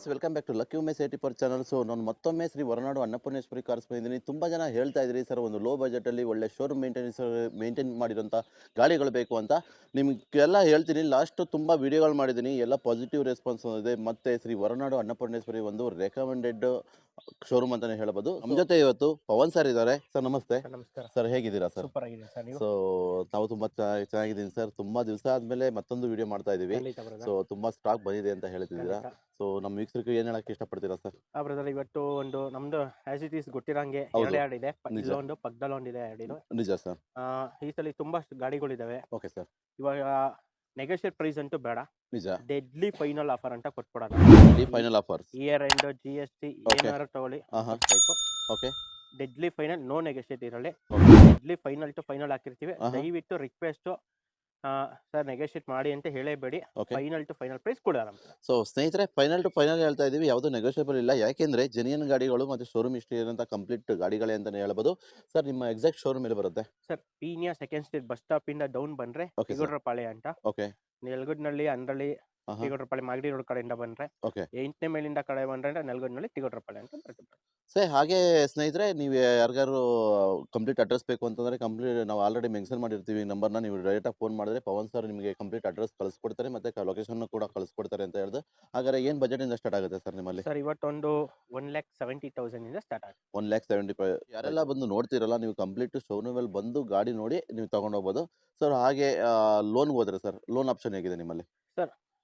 Friends welcome back to lucky Umesh eighty ಪರ್ channel so ನಾನು ಮತ್ತೊಮ್ಮೆ ಶ್ರೀ ಹೊರನಾಡು ಅನ್ನಪೂರ್ಣೇಶ್ವರಿ ಕಾರ್ಸ್ ಬಂದಿದ್ದೀನಿ. ತುಂಬ ಜನ ಹೇಳ್ತಾ ಇದ್ದೀರಿ, ಸರ್, ಒಂದು ಲೋ ಬಜೆಟಲ್ಲಿ ಒಳ್ಳೆ ಶೋರೂಮ್ ಮೇಂಟೆನೆನ್ಸ್ ಮೇಂಟೈನ್ ಮಾಡಿರೋಂಥ ಗಾಡಿಗಳು ಬೇಕು ಅಂತ. ನಿಮಗೆಲ್ಲ ಹೇಳ್ತೀನಿ ಲಾಸ್ಟು ತುಂಬ ವಿಡಿಯೋಗಳು ಮಾಡಿದ್ದೀನಿ. ಎಲ್ಲ ಪಾಸಿಟಿವ್ ರೆಸ್ಪಾನ್ಸ್ ಇದೆ. ಮತ್ತು ಶ್ರೀ ಹೊರನಾಡು ಅನ್ನಪೂರ್ಣೇಶ್ವರಿ ಒಂದು ರೆಕಮೆಂಡೆಡ್ ಶೋರೂಮ್ ಅಂತಾನೆ ಹೇಳಬಹುದು ನಮ್ಮ ಜೊತೆ ಇವತ್ತು ಪವನ್ ಸರ್ ಇದ್ದಾರೆ. ಸರ್ ನಮಸ್ತೆ. ಸರ್ ನಮಸ್ಕಾರ. ಸರ್ ಹೇಗಿದ್ದೀರಾ ಸರ್ ಸೂಪರ್ ಆಗಿದೆ ಸರ್ ನೀವು? ಸೊ ನಾವು ತುಂಬಾ ಚೆನ್ನಾಗಿದ್ದೀನಿ ಸರ್. ತುಂಬಾ ದಿವಸ ಆದ್ಮೇಲೆ ಮತ್ತೊಂದು ವಿಡಿಯೋ ಮಾಡ್ತಾ ಇದೀವಿ. ಖಂಡಿತ brother. ಸೊ ತುಂಬಾ ಸ್ಟಾಕ್ ಬಂದಿದೆ ಅಂತ ಹೇಳ್ತಿದ್ದೀರಾ? ಖಂಡಿತ. ಸೊ ನಮ್ಮ ವೀಕ್ಷಕರಿಗೆ ಏನ್ ಹೇಳಕ್ಕೆ ಇಷ್ಟಪಡ್ತೀರಾ ಸರ್ ಆ ಬ್ರದರ್ ಇವತ್ತು ಒಂದು ನಮ್ದು ಆಸ್ ಇಟ್ ಈಸ್ ಗೊತ್ತಿರಂಗೆ ಹೌದು. ಎರಡು ಇದೆ. ನಿಜ. ಒಂದು ಪಕ್ಕದಲ್ಲಿ ಒಂದಿದೆ ಎರಡು ಇದು ನಿಜ ಸರ್ ಆ, ಈ ಸಲ ತುಂಬಾ ಗಾಡಿಗಳಿದಾವೆ. ಓಕೆ ಸರ್ ಇವಾಗ ನೆಗೋಷಿಯೇಟ್ ಪ್ರೈಸ್ ಅಂತೂ ಬೇಡ. ನಿಜ. ಡೆಡ್ಲಿ ಫೈನಲ್ ಆಫರ್ ಅಂತ ಕೊಟ್ಬಿಡೋಣ. Deadly final offer year end G S T. ಏನಾದ್ರು ತಗೊಳ್ಳಿ type okay deadly final no negotiate ಇರಲಿ. ಡೆಡ್ಲಿ ಫೈನಲ್ ಟು ಫೈನಲ್ ಹಾಕಿರ್ತೀವಿ. ದಯವಿಟ್ಟು ರಿಕ್ವೆಸ್ಟ್ ಸರ್ ನೆಗೋಷಿಯೇಟ್ ಮಾಡಿ ಅಂತ ಹೇಳೇಬೇಡಿ. ಫೈನಲ್ ಟು ಫೈನಲ್ ಪ್ರೈಸ್ ಕೊಡೋಣ ಸೊ ಸ್ನೇಹಿತರೆ ಫೈನಲ್ ಟು ಫೈನಲ್ ಹೇಳ್ತಾ ಇದೀವಿ. ಯಾವುದು ನೆಗೋಷಿಯಬಲ್ ಇಲ್ಲ. ಯಾಕೆಂದ್ರೆ ಜೆನ್ಯನ್ ಗಾಡಿಗಳು ಮತ್ತೆ ಶೋರೂಮ್ ಇಷ್ಟು ಇರೋಂಥ ಕಂಪ್ಲೀಟ್ ಗಾಡಿಗಳೇ ಅಂತಲೇ ಹೇಳ್ಬೋದು. ಸರ್ ನಿಮ್ಮ ಎಕ್ಸಾಕ್ಟ್ ಶೋರೂಮ್ ಎಲ್ಲಿ ಬರುತ್ತೆ? Sir Peenya second street bus stop ಇಂದ ಡೌನ್ ಬಂದ್ರೆ ತಿಗೋಡ್ರಪಾಳ್ಯ ಅಂತ. ಓಕೆ ನೆಲಗುಡ್ನಳ್ಳಿ ಅಂದ್ರಳ್ಳಿ ಆಹಾ. ತಿಗೋಡ್ರಪಾಳ್ಯ ಮಾಗಡಿ ರೋಡ್ ಕಡೆಯಿಂದ ಬಂದ್ರೆ ಓಕೆ. ಎಂಟನೇ ಮೇಲಿಂದ ಕಡೆ ಬಂದ್ರೆ ನೆಲಗುಡ್ನಳ್ಳಿ ತಿಗೋಡ್ರಪಾಳ್ಯ ಅಂತ ಸರ್ ಸೇ ಹಾಗೆ ಸ್ನೇಹಿತರೆ ನೀವು ಯಾರಿಗಾರು ಕಂಪ್ಲೀಟ್ ಅಡ್ರೆಸ್ ಬೇಕು ಅಂತಂದ್ರೆ ಕಂಪ್ಲೀಟ್ ನಾವು ಆಲ್ರೆಡಿ ಮೆನ್ಷನ್ ಮಾಡಿರ್ತೀವಿ ನಂಬರ್ನ ನೀವು ಡೈರೆಕ್ಟಾಗಿ ಫೋನ್ ಮಾಡಿದ್ರೆ ಪವನ್ ಸರ್ ನಿಮಗೆ ಕಂಪ್ಲೀಟ್ ಅಡ್ರೆಸ್ ಕಳಿಸ್ಕೊಡ್ತಾರೆ ಮತ್ತೆ ಲೊಕೇಶನ್ ಕೂಡ ಕಳಿಸ್ಕೊಡ್ತಾರೆ ಅಂತ ಹೇಳಿದ್ರೆ ಹಾಗಾದ್ರೆ ಬಜೆಟ್ ಇಂದ ಸ್ಟಾರ್ಟ್ ಆಗುತ್ತೆ ಸರ್ ನಿಮ್ಮಲ್ಲಿ? ಸರ್ ಇವತ್ತೊಂದು ಒನ್ ಲ್ಯಾಕ್ ಸೆವೆಂಟಿ ತೌಸಂಡ್ ಇಂದ ಸ್ಟಾರ್ಟ್ ಆಗುತ್ತೆ. ಒನ್ ಲ್ಯಾಕ್ ಸೆವೆಂಟಿ ಫೈವ್ ಯಾರೆಲ್ಲ ಬಂದು ನೋಡ್ತಿರಲ್ಲ ನೀವು ಕಂಪ್ಲೀಟ್ ಶೋರೂಮಲ್ಲಿ ಬಂದು ಗಾಡಿ ನೋಡಿ ನೀವು ತಗೊಂಡೋಗ್ಬೋದು. ಸರ್ ಹಾಗೆ ಲೋನ್ ಹೋದ್ರೆ ಸರ್ ಲೋನ್ ಆಪ್ಷನ್ ಹೇಗಿದೆ ನಿಮ್ಮಲ್ಲಿ?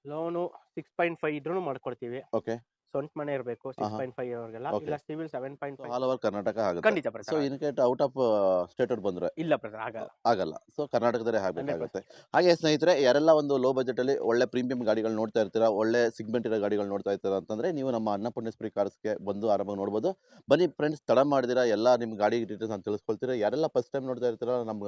ಲೋನು ಸಿಕ್ಸ್ ಪಾಯಿಂಟ್ ಫೈವ್ ಇದ್ರೂ ಮಾಡ್ಕೊಡ್ತೀವಿ. ಓಕೆ ಸ್ವಂತ ಮನೆ ಇರಬೇಕು ಸಿಕ್ಸ್. ಪಾಯಿಂಟ್ ಫೈವ್ ಅವ್ರಿಗೆಲ್ಲ. ಇಲ್ಲ civil seven point five all over Karnataka ಆಗುತ್ತೆ? ಖಂಡಿತ ಸೊ ಇನ್ ಇನ್ಕೇಟ್ ಔಟ್ ಆಫ್ ಸ್ಟೇಟ್ ಅವ್ರು ಬಂದ್ರೆ? ಇಲ್ಲ ಬ್ರದರ್ ಆಗಲ್ಲ. ಆಗಲ್ಲ. ಸೊ ಕರ್ನಾಟಕದಲ್ಲೇ ಆಗಬೇಕಾಗುತ್ತೆ. ಹಾಗೆ ಸ್ನೇಹಿತರೆ ಯಾರೆಲ್ಲ ಒಂದು ಲೋ ಬಜೆಟ್ ಅಲ್ಲಿ ಒಳ್ಳೆ ಪ್ರೀಮಿಯಂ ಗಾಡಿಗಳು ನೋಡ್ತಾ ಇರ್ತೀರಾ ಒಳ್ಳೆ ಸಿಗ್ಮೆಂಟ್ ಇರೋ ಗಾಡಿಗಳು ನೋಡ್ತಾ ಇರ್ತೀರಾ ಅಂತಂದ್ರೆ ನೀವು ನಮ್ಮ ಅನ್ನಪೂರ್ಣೇಶ್ವರಿ ಕಾರ್ಸ್ಗೆ ಬಂದು ಆರಂಭ ನೋಡ್ಬೋದು. ಬನ್ನಿ ಫ್ರೆಂಡ್ಸ್ ತಡ ಮಾಡಿದಿರಾ ಎಲ್ಲ ನಿಮ್ಮ ಗಾಡಿ ಡೀಟೇಲ್ಸ್ ಅಂತ ತಿಳಿಸ್ಕೊಳ್ತೀರಾ. ಯಾರೆಲ್ಲ ಫಸ್ಟ್ ಟೈಮ್ ನೋಡ್ತಾ ಇರ್ತೀರಾ ನಮ್ಮ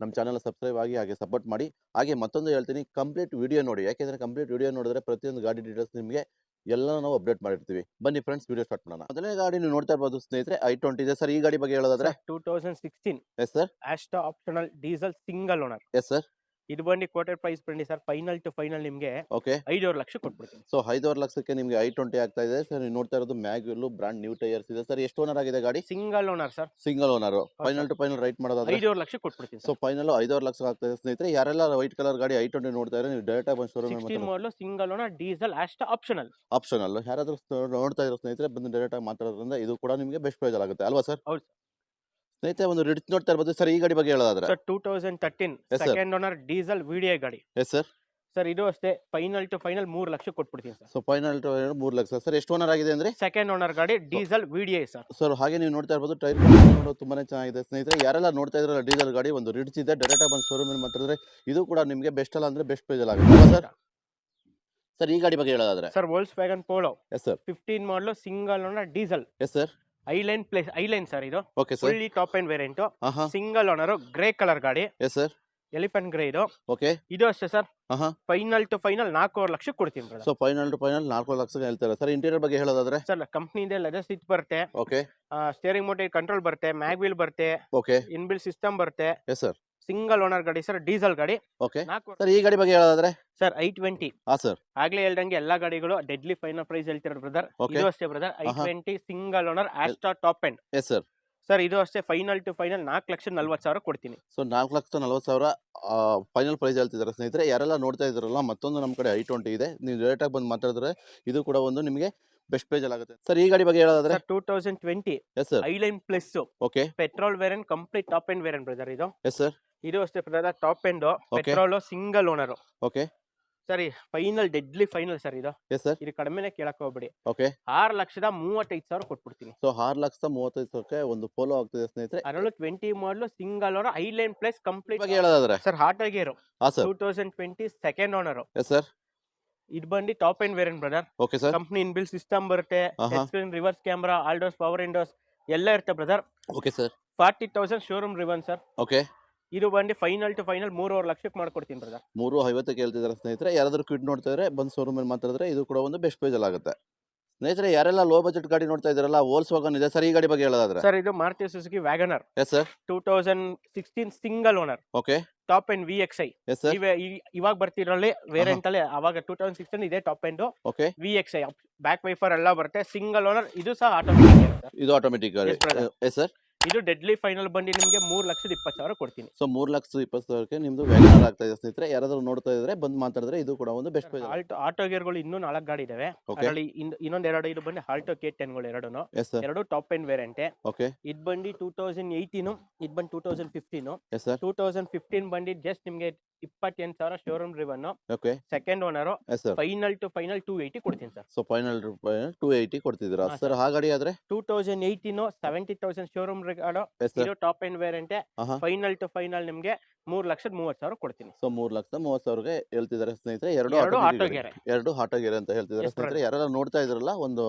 ನಮ್ಮ ಚಾನಲ್ ಸಬ್ಸ್ಕ್ರೈಬ್ ಆಗಿ ಹಾಗೆ ಸಪೋರ್ಟ್ ಮಾಡಿ. ಹಾಗೆ ಮತ್ತೊಂದು ಹೇಳ್ತೀನಿ ಕಂಪ್ಲೀಟ್ ವಿಡಿಯೋ ನೋಡಿ. ಯಾಕೆಂದ್ರೆ ಕಂಪ್ಲೀಟ್ ವಿಡಿಯೋ ನೋಡಿದ್ರೆ ಪ್ರತಿಯೊಂದು ಗಾಡಿ ಡೀಟೇಲ್ಸ್ ನಿಮಗೆ ಎಲ್ಲ ನಾವು ಅಪ್ಡೇಟ್ ಮಾಡಿರ್ತೀವಿ. ಬನ್ನಿ ಫ್ರೆಂಡ್ಸ್ ವಿಡಿಯೋ ಸ್ಟಾರ್ಟ್ ಮಾಡೋಣ. ಮೊದಲನೇ ಗಾಡಿ ನೀವು ನೋಡ್ತಾ ಇರ್ಬೋದು ಸ್ನೇಹಿತರೆ ಐ ಟ್ವೆಂಟಿ ಇದೆ. ಸರ್ ಈ ಗಾಡಿ ಬಗ್ಗೆ ಹೇಳೋದಾದ್ರೆ? Two thousand sixteen yes sir Asta optional diesel single owner yes sir ಇದು ಬಂದು ಕೋಟೆಡ್ ಪ್ರೈಸ್ ಬಂಡಿ ಸರ್ ಫೈನಲ್ ಟು ಫೈನಲ್ ನಿಮಗೆ ಓಕೆ ಐದೂವರೆ ಲಕ್ಷ ಕೊಟ್ಬಿಡ್ತೀನಿ. ಸೊ ಐದೂವರೆ ಲಕ್ಷಕ್ಕೆ ನಿಮಗೆ ಐ ಟ್ವೆಂಟಿ ಆಗ್ತಾ ಇದೆ. ಸರ್ ನೀವು ನೋಡ್ತಾ ಇರೋದು mag wheel brand new tyres ಇದೆ. ಸರ್ ಎಷ್ಟು ಓನರ್ ಆಗಿದೆ ಗಾಡಿ? Single owner sir single owner final to final right ಮಾಡೋದಾದ್ರೆ? ಐದೂವರೆ ಲಕ್ಷ ಕೊಟ್ಬಿಡ್ತೀನಿ ಸೊ ಫೈನಲ್ ಐದೂವರೆ ಲಕ್ಷ ಆಗ್ತಾ ಇದೆ ಸ್ನೇಹಿತರೆ. ಯಾರೆಲ್ಲ ವೈಟ್ ಕಲರ್ ಗಾಡಿ ಐ ಟ್ವೆಂಟಿ ನೋಡ್ತಾ ಇದ್ರೆ ನೀವು ಡೈರೆಕ್ಟ್ ಆಗಿ showroom model single owner diesel Asta optional option ಯಾರಾದರೂ ಯಾರಾದ್ರೂ ನೋಡ್ತಾ ಇರೋ ಸ್ನೇಹಿತರೆ ಬಂದು ಡೈರೆಕ್ಟ್ ಆಗಿ ಮಾತಾಡೋದ್ರಿಂದ ಇದು ಕೂಡ ನಿಮಗೆ ಬೆಸ್ಟ್ ಪ್ರೈಸ್ ಆಗುತ್ತೆ. ಅಲ್ವಾ ಸರ್ ಹೌದು ಸ್ನೇಹಿತರೆ ಒಂದು ರಿಡ್ಜ್ ನೋಡ್ತಾ ಇರ್ಬೋದು. ಸರ್ ಈ ಗಾಡಿ ಬಗ್ಗೆ ಹೇಳೋದಾದ್ರೆ. Sir two thousand thirteen Yes, sir. Second owner diesel VDI ಗಾಡಿ. ಎಸ್ ಸರ್ ಸರ್ ಇದು ಅಷ್ಟೇ. ಫೈನಲ್ ಟು ಫೈನಲ್ ಮೂರು ಲಕ್ಷ ಕೊಟ್ಬಿಡ್ತೀನಿ ಸರ್. ಸೊ ಫೈನಲ್ ಟು ಮೂರು ಲಕ್ಷ. ಸರ್ ಎಷ್ಟು ಓನರ್ ಆಗಿದೆ ಅಂದ್ರೆ? ಸೆಕೆಂಡ್ ಓನರ್ ಗಾಡಿ ಡೀಸೆಲ್ ವಿಡಿಐ ಸರ್ ಸರ್ ಹಾಗೆ ನೀವು ನೋಡ್ತಾ ಇರ್ಬೋದು ಟೈರ್ ನೋಡೋದು ತುಂಬಾನೇ ಚೆನ್ನಾಗಿದೆ. ಸ್ನೇಹಿತರೆ ಯಾರೆಲ್ಲ ನೋಡ್ತಾ ಇದ್ರಲ್ಲ ಡೀಸೆಲ್ ಗಾಡಿ ಒಂದು ರಿಡ್ಜ್ ಇದೆ ಡೈರೆಕ್ಟ್ ಆಗಿ ಬಂದು ಶೋರೂಮ್ ಮಾತಾಡಿದ್ರೆ ಇದು ಕೂಡ ನಿಮಗೆ ಬೆಸ್ಟ್ ಅಲ್ಲ ಅಂದ್ರೆ ಬೆಸ್ಟ್ ಪ್ರೈಸ್ ಆಗುತ್ತೆ. ಸರ್ ಸರ್ ಈ ಗಾಡಿ ಬಗ್ಗೆ ಹೇಳೋದಾದ್ರೆ. Sir Volkswagen Polo yes sir fifteen model single owner diesel yes sir highline plus highline sir ಇದು. Okay sir fully top end variant single owner grey colour ಗಾಡಿ. Yes sir elephant grey ಇದು. Okay ಇದು ಅಷ್ಟೇ sir. Final to final ನಾಲ್ಕೂವರೆ ಲಕ್ಷ ಕೊಡ್ತೀನಿ brother. So final to final ನಾಲ್ಕು ಲಕ್ಷ ಹೇಳ್ತಾರೆ sir interior ಬಗ್ಗೆ ಹೇಳೋದಾದ್ರೆ? ಸರ್ ಕಂಪ್ನಿಯಿಂದ ಲೆದರ್ ಸಿಟ್ ಬರುತ್ತೆ. ಓಕೆ ಸ್ಟೇರಿಂಗ್ ಮೋಟರ್ ಕಂಟ್ರೋಲ್ ಬರುತ್ತೆ ಮ್ಯಾಗ್ ವೀಲ್ ಬರುತ್ತೆ. ಓಕೆ ಇನ್ಬಿಲ್ ಸಿಸ್ಟಮ್ ಬರುತ್ತೆ. ಎಸ್ ಸರ್ ಸಿಂಗಲ್ ಓನರ್ ಗಾಡಿ ಸರ್ ಡೀಸೆಲ್ ಗಾಡಿ. ಓಕೆ. ನಾಲ್ಕು ಸರ್ ಈ ಗಾಡಿ ಬಗ್ಗೆ ಹೇಳೋದಾದ್ರೆ? ಸರ್ ಐ ಟ್ವೆಂಟಿ ಹಾಂ ಸರ್. ಆಗ್ಲೇ ಹೇಳ್ದಂಗೆ ಎಲ್ಲಾ ಗಾಡಿಗಳು ಡೆಡ್ಲಿ ಫೈನಲ್ ಪ್ರೈಸ್ ಹೇಳ್ತಿರೋ ಬ್ರದರ್. ಇದು ಅಷ್ಟೇ brother i. Twenty single owner Asta top end yes sir. Sir ಇದು ಅಷ್ಟೇ ಫೈನಲ್ ಟು ಫೈನಲ್ ನಾಲ್ಕು ಲಕ್ಷ ನಲ್ವತ್ತು ಸಾವಿರ ಕೊಡ್ತೀನಿ. ಸೊ ನಾಲ್ಕು ಲಕ್ಷ ನಲ್ವತ್ತು ಸಾವಿರ ಫೈನಲ್ ಪ್ರೈಸ್ ಹೇಳ್ತಿದ್ದಾರೆ ಸ್ನೇಹಿತರೆ. ಯಾರೆಲ್ಲ ನೋಡ್ತಾ ಇದ್ರಲ್ಲ ಮತ್ತೊಂದು ನಮ್ಮ ಕಡೆ ಐ ಟ್ವೆಂಟಿ ಇದೆ. ನೀವು ಡೈರೆಕ್ಟಾಗಿ ಬಂದು ಮಾತಾಡಿದ್ರೆ ಇದು ಕೂಡ ಒಂದು ನಿಮಗೆ ಬೆಸ್ಟ್ ಪ್ರೈಸ್ ಆಗುತ್ತೆ. ಸರ್ ಈ ಗಾಡಿ ಬಗ್ಗೆ ಹೇಳೋದಾದ್ರೆ? Two thousand twenty yes sir. Highline plus okay. Petrol variant complete top end variant brother ಇದು. Yes sir. ಇದು ಅಷ್ಟೇ brother top end. Petrol single owner okay ಸರಿ ಫೈನಲ್ ಡೆಡ್ಲಿ ಫೈನಲ್ ಸರ್ ಇದು. ಎಸ್ ಸರ್ ಇದು ಕಡಿಮೆನೆ ಕೇಳಕ್ ಹೋಗ್ಬಿಡಿ. ಓಕೆ ಆರು ಲಕ್ಷದ ಮೂವತ್ತೈದು ಸಾವಿರ ಕೊಟ್ಬಿಡ್ತೀನಿ. ಸೊ ಆರು ಲಕ್ಷದ ಮೂವತ್ತೈದು ಸಾವಿರಕ್ಕೆ ಒಂದು ಫೋಲೋ ಆಗ್ತದೆ ಸ್ನೇಹಿತರೆ. ಅದರಲ್ಲೂ ಟ್ವೆಂಟಿ ಮಾಡಲು ಸಿಂಗಲ್ ಓನರ್ ಐಲೈನ್ ಪ್ಲಸ್ ಕಂಪ್ಲೀಟ್ ಹೇಳೋದಾದ್ರೆ? Sir hot gear two thousand twenty second owner S sir ಇದು ಬಂದು top end variant brother okay sir company inbuilt system ಬರುತ್ತೆ. Screen reverse camera alloys power windows ಎಲ್ಲ ಇರುತ್ತೆ brother okay sir forty thousand showroom ರಿವನ್ sir okay ಇದು ಬಂದು final to final ಮೂರುವರೆ ಲಕ್ಷಕ್ಕೆ ಮಾಡ್ಕೊಡ್ತೀನಿ ಬ್ರದರ್ ಮೂರು ಐವತ್ತಕ್ಕೆ ಕೇಳ್ತಿದ್ದಾರೆ ಸ್ನೇಹಿತರೆ. ಯಾರಾದರೂ ಕ್ವಿಟ್ ನೋಡ್ತಾ ಇದ್ರೆ ಬಂದು ಶೋರೂಮಲ್ಲಿ ಮಾತಾಡಿದ್ರೆ ಇದು ಕೂಡ ಒಂದು ಬೆಸ್ಟ್ ಪ್ರೈಸಲ್ಲಿ ಆಗುತ್ತೆ. ಸ್ನೇಹಿತರೆ ಯಾರೆಲ್ಲ ಲೋ ಬಜೆಟ್ ಗಾಡಿ ನೋಡ್ತಾ ಇದ್ರಲ್ಲ ಓಲ್ಸ್ ವಾಗನ್ ಇದೆ. ಸರ್ ಈ ಗಾಡಿ ಬಗ್ಗೆ ಹೇಳೋದಾದ್ರೆ. ಸರ್ ಇದು Maruti Suzuki WagonR S sir two thousand sixteen single owner okay top end V X I S sir ಇವಾಗ ಬರ್ತಿರೋಲ್ಲಿ ವೇರಿಯಂಟ್ ಅಲ್ಲಿ ಅವಾಗ ಟೂ ತೌಸಂಡ್ ಸಿಕ್ಸ್ಟೀನ್ ಇದೆ top end okay V X I back wiper ಎಲ್ಲ ಬರುತ್ತೆ single owner ಇದು ಸಹ automatic ಇದು ಆಟೋಮೆಟಿಕ್ ಗಾಡಿ ಎಸ್ ಸರ್ ಇದು ಡೆಡ್ಲಿ ಫೈನಲ್ ಬಂದು ನಿಮಗೆ ಮೂರ್ ಲಕ್ಷದ ಇಪ್ಪತ್ತು ಸಾವಿರ ಕೊಡ್ತೀನಿ. ಸೊ ಮೂರ್ ಲಕ್ಷದ ಇಪ್ಪತ್ತು ಸಾವಿರಕ್ಕೆ ನಿಮ್ದು ವ್ಯಾಲ್ಯೂ ಆಗ್ತಾ ಇದೆ ಸ್ನೇಹಿತರೆ. ಯಾರಾದ್ರೂ ನೋಡ್ತಾ ಇದ್ರೆ ಬಂದು ಮಾತಾಡಿದ್ರೆ ಇದು ಕೂಡ ಒಂದು ಬೆಸ್ಟ್ ಆಲ್ಟೋ ಆಟೋ ಗೇರ್ಗಳು ಇನ್ನೂ ನಾಲ್ಕು ಗಾಡಿ ಇದಾವೆ. ಅದರಲ್ಲಿ ಇನ್ನೊಂದ್ ಎರಡು ಇದು ಬಂದು ಆಲ್ಟೋ ಕೆ ಟೆನ್ಗಳು ಎರಡು ಎಸ್ ಸರ್ ಎರಡು ಟಾಪ್ ಎಂಡ್ ವೇರಿಯಂಟ್ ಓಕೆ ಇದು ಬಂದು ಟೂ ತೌಸಂಡ್ ಏಯ್ಟೀನು ಇದು ಬಂದು two thousand fifteen two thousand fifteen ಬಂದು ಜಸ್ಟ್ ನಿಮಗೆ ಇಪ್ಪತ್ತೆಂಟು ಸಾವಿರ showroom driven okay second owner yes sir final to final two eighty ಕೊಡ್ತೀನಿ ಸರ್ ಸೊ ಫೈನಲ್ ರೂಪಾಯಿ ಟೂ ಏಯ್ಟಿ ಕೊಡ್ತಿದ್ದೀರಾ? ಹಾ, ಸರ್ ಆ ಗಾಡಿ ಆದ್ರೆ? Two thousand eighteen seventy thousand showroom regard yes sir ಇದು ಟಾಪ್ ಎಂಡ್ ವೇರಿಯಂಟೆ ಆಹಾ. ಫೈನಲ್ ಟು ಫೈನಲ್ ನಿಮ್ಗೆ ಮೂರ್ ಲಕ್ಷದ ಮೂವತ್ತು ಸಾವಿರ ಕೊಡ್ತೀನಿ. ಸೊ ಮೂರ್ ಲಕ್ಷದ ಮೂವತ್ತು ಸಾವಿರಗೆ ಹೇಳ್ತಿದ್ದಾರೆ ಸ್ನೇಹಿತರೆ ಎರಡು ಎರಡು automatic ಆಟೋ ಗಾಡಿ. ಗೇರೆ ಎರಡು ಆಟೋ ಗೇರ್ ಅಂತ ಹೇಳ್ತಿದ್ದಾರೆ Yes, brother. ಸ್ನೇಹಿತರೆ ಯಾರೆಲ್ಲ ನೋಡ್ತಾ ಇದ್ರಲ್ಲ ಒಂದು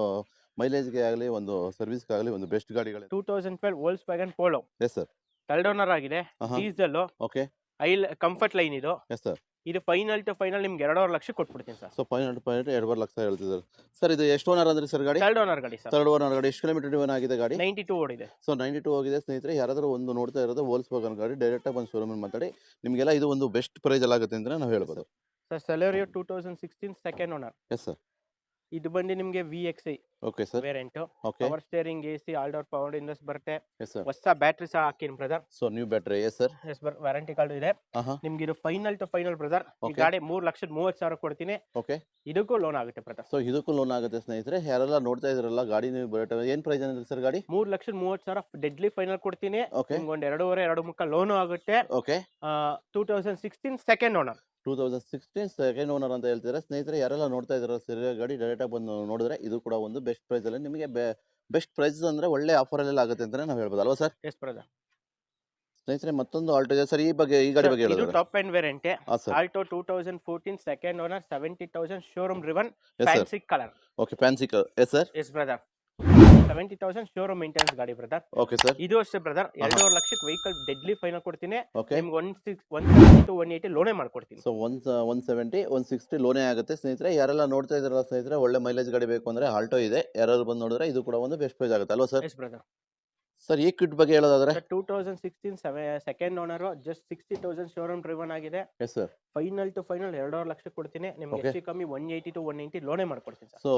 ಮೈಲೇಜ್ಗೆ ಆಗಲಿ ಒಂದು ಸರ್ವಿಸ್ಗೆ ಆಗಲಿ ಒಂದು ಬೆಸ್ಟ್ ಗಾಡಿಗಳು. Two thousand twelve Volkswagen Polo yes sir third owner ಆಗಿದೆ. ಆಹಾ. ಡೀಸೆಲ್ ಓಕೆ ಐಲ್ ಕಂಫರ್ಟ್ ಲೈನ್ ಇದು. ಎಸ್ ಸರ್ ಇದು ಫೈನಲ್ ಟು ಫೈನಲ್ ನಿಮ್ಗೆ ಎರಡೂವರೆ ಲಕ್ಷ ಕೊಟ್ಬಿಡ್ತೀನಿ ಸರ್ ಸೊ ಫೈನಲ್ ಫೈನಲ್ ಎರಡುವರೆ ಲಕ್ಷ ಹೇಳ್ತಿದ್ದಾರೆ. ಸರ್ ಇದು ಎಷ್ಟು ಓನರ್ ಅಂದ್ರೆ ಸರ್ ಗಾಡಿ? ಥರ್ಡ್ ಓನರ್ ಗಾಡಿ ಸರ್ ತರ್ಡ್ ಓನರ್ ಗಾಡಿ. ಎಷ್ಟು ಕಿಲೋಮೀಟರ್ ಡಿವನ್ ಆಗಿದೆ ಗಾಡಿ? ನೈಂಟಿ ಟೂ ಓಡಿದೆ. ಸೊ ನೈಂಟಿ ಟೂ ಹೋಗಿದೆ. ಸ್ನೇಹಿತರೆ ಯಾರಾದರೂ ಒಂದು ನೋಡ್ತಾ ಇರೋದು ವೋಲ್ಸ್ ವಾಗನ್ ಗಾಡಿ ಡೈರೆಕ್ಟಾಗಿ ಬಂದು ಶೋರೂಮಲ್ಲಿ ಮಾತಾಡಿ. ನಿಮಗೆಲ್ಲ ಇದು ಒಂದು ಬೆಸ್ಟ್ ಪ್ರೈಸ್ ಎಲ್ಲ ಆಗುತ್ತೆ ಅಂತ ನಾವು ಹೇಳ್ಬೋದು. Sir Celerio two thousand sixteen second owner yes sir ಇದು ಬಂದು ನಿಮಗೆ V X I okay sir variant okay power steering A C door power windows ಬರುತ್ತೆ. ಎಸ್ ಸರ್ ಹೊಸ ಬ್ಯಾಟ್ರಿ ಸಹ ಹಾಕಿನ brother so new battery yes sir yes but warranty card ಇದೆ. ಆಹಾ ನಿಮ್ಗೆ ಇದು ಫೈನಲ್ ಟು ಫೈನಲ್ ಬ್ರದರ್ ಈ ಗಾಡಿ ಮೂರ್ ಲಕ್ಷದ ಮೂವತ್ತು ಸಾವಿರ ಕೊಡ್ತೀನಿ. ಓಕೆ ಇದಕ್ಕೂ ಲೋನ್ ಆಗುತ್ತೆ ಬ್ರದರ್ ಸೊ ಇದಕ್ಕೂ ಲೋನ್ ಆಗುತ್ತೆ ಸ್ನೇಹಿತರೆ. ಯಾರೆಲ್ಲ ನೋಡ್ತಾ ಇದ್ರಲ್ಲ ಗಾಡಿ ನೀವು ಏನ್ ಏನು ಪ್ರೈಸ್ ಏನಿದೆ ಸರ್ ಗಾಡಿ? ಮೂರ್ ಲಕ್ಷದ ಮೂವತ್ತು ಸಾವಿರ ಡೆಡ್ಲಿ ಫೈನಲ್ ಕೊಡ್ತೀನಿ. ನಿಮ್ಗೆ ಒಂದ್ ಎರಡೂವರೆ ಎರಡು ಮುಕ್ಕ ಲೋನ್ ಆಗುತ್ತೆ. Okay two thousand sixteen second owner two thousand sixteen second owner ಅಂತ ಹೇಳ್ತಿದ್ರೆ ಸ್ನೇಹಿತರೆ ಯಾರೆಲ್ಲ ನೋಡ್ತಾ ಇದ್ದಾರೆ ಸರಿ ಗಾಡಿ ಡೈರೆಕ್ಟಾಗಿ ಬಂದು ನೋಡಿದ್ರೆ ಇದು ಕೂಡ ಒಂದು ಬೆಸ್ಟ್ ಪ್ರೈಸಲ್ಲಿ ನಿಮಗೆ ಬೆಸ್ಟ್ ಪ್ರೈಸ್ ಅಂದರೆ ಒಳ್ಳೆ ಆಫರಲ್ಲಿ ಆಗುತ್ತೆ ಅಂತಲೇ ನಾವು ಹೇಳ್ಬೋದು. ಅಲ್ವಾ ಸರ್ ಎಸ್ ಪ್ರೈಸ್ ಸ್ನೇಹಿತರೆ ಮತ್ತೊಂದು ಆಲ್ಟೋ ಇದೆ. ಸರ್ ಈ ಬಗ್ಗೆ ಈ ಗಾಡಿ ಬಗ್ಗೆ ಇದು top end variant Alto two thousand fourteen second owner seventy thousand showroom driven fancy colour okay fancy yes sir yes brother seventy thousand showroom maintenance ಗಾಡಿ ಬ್ರದರ್ ಓಕೆ ಸರ್ ಇದು ಅಷ್ಟೇ ಬ್ರದರ್ ಎರಡೂವರೆ ಲಕ್ಷಕ್ಕೆ ವೆಹಿಕಲ್ ಡೆಡ್ಲಿ ಫೈನಲ್ ಕೊಡ್ತೀನಿ. Okay ನಿಮ್ಗೆ one six one seventy to one eighty ಲೋನೇ ಮಾಡ್ಕೊಡ್ತೀನಿ. So one one seventy one sixty ಲೋನೇ ಆಗುತ್ತೆ. ಸ್ನೇಹಿತರೆ ಯಾರೆಲ್ಲ ನೋಡ್ತಾ ಇದ್ದಾರಲ್ಲ ಸ್ನೇಹಿತರೆ ಒಳ್ಳೆ ಮೈಲೇಜ್ ಗಾಡಿ ಬೇಕು ಅಂದ್ರೆ ಆಲ್ಟೋ ಇದೆ. ಯಾರಾದ್ರು ಬಂದು ನೋಡಿದ್ರೆ ಇದು ಕೂಡ ಒಂದು ಬೆಸ್ಟ್ ಪ್ರೈಸ್ ಆಗುತ್ತೆ. ಅಲ್ವಾ ಸರ್ ಎಸ್ ಬ್ರದರ್ ಸರ್ ಈ ಕಿಟ್ ಬಗ್ಗೆ ಹೇಳೋದಾದ್ರೆ? Two thousand sixteen second owner just sixty thousand showroom driven ಆಗಿದೆ. Yes sir final to final ಎರಡೂವರೆ ಲಕ್ಷ ಕೊಡ್ತೀನಿ. ನಿಮ್ಗೆ. ಹೆಚ್ಚು ಕಮ್ಮಿ one eighty to one ninety ಲೋನೇ ಮಾಡ್ಕೊಡ್ತೀನಿ ಸೊ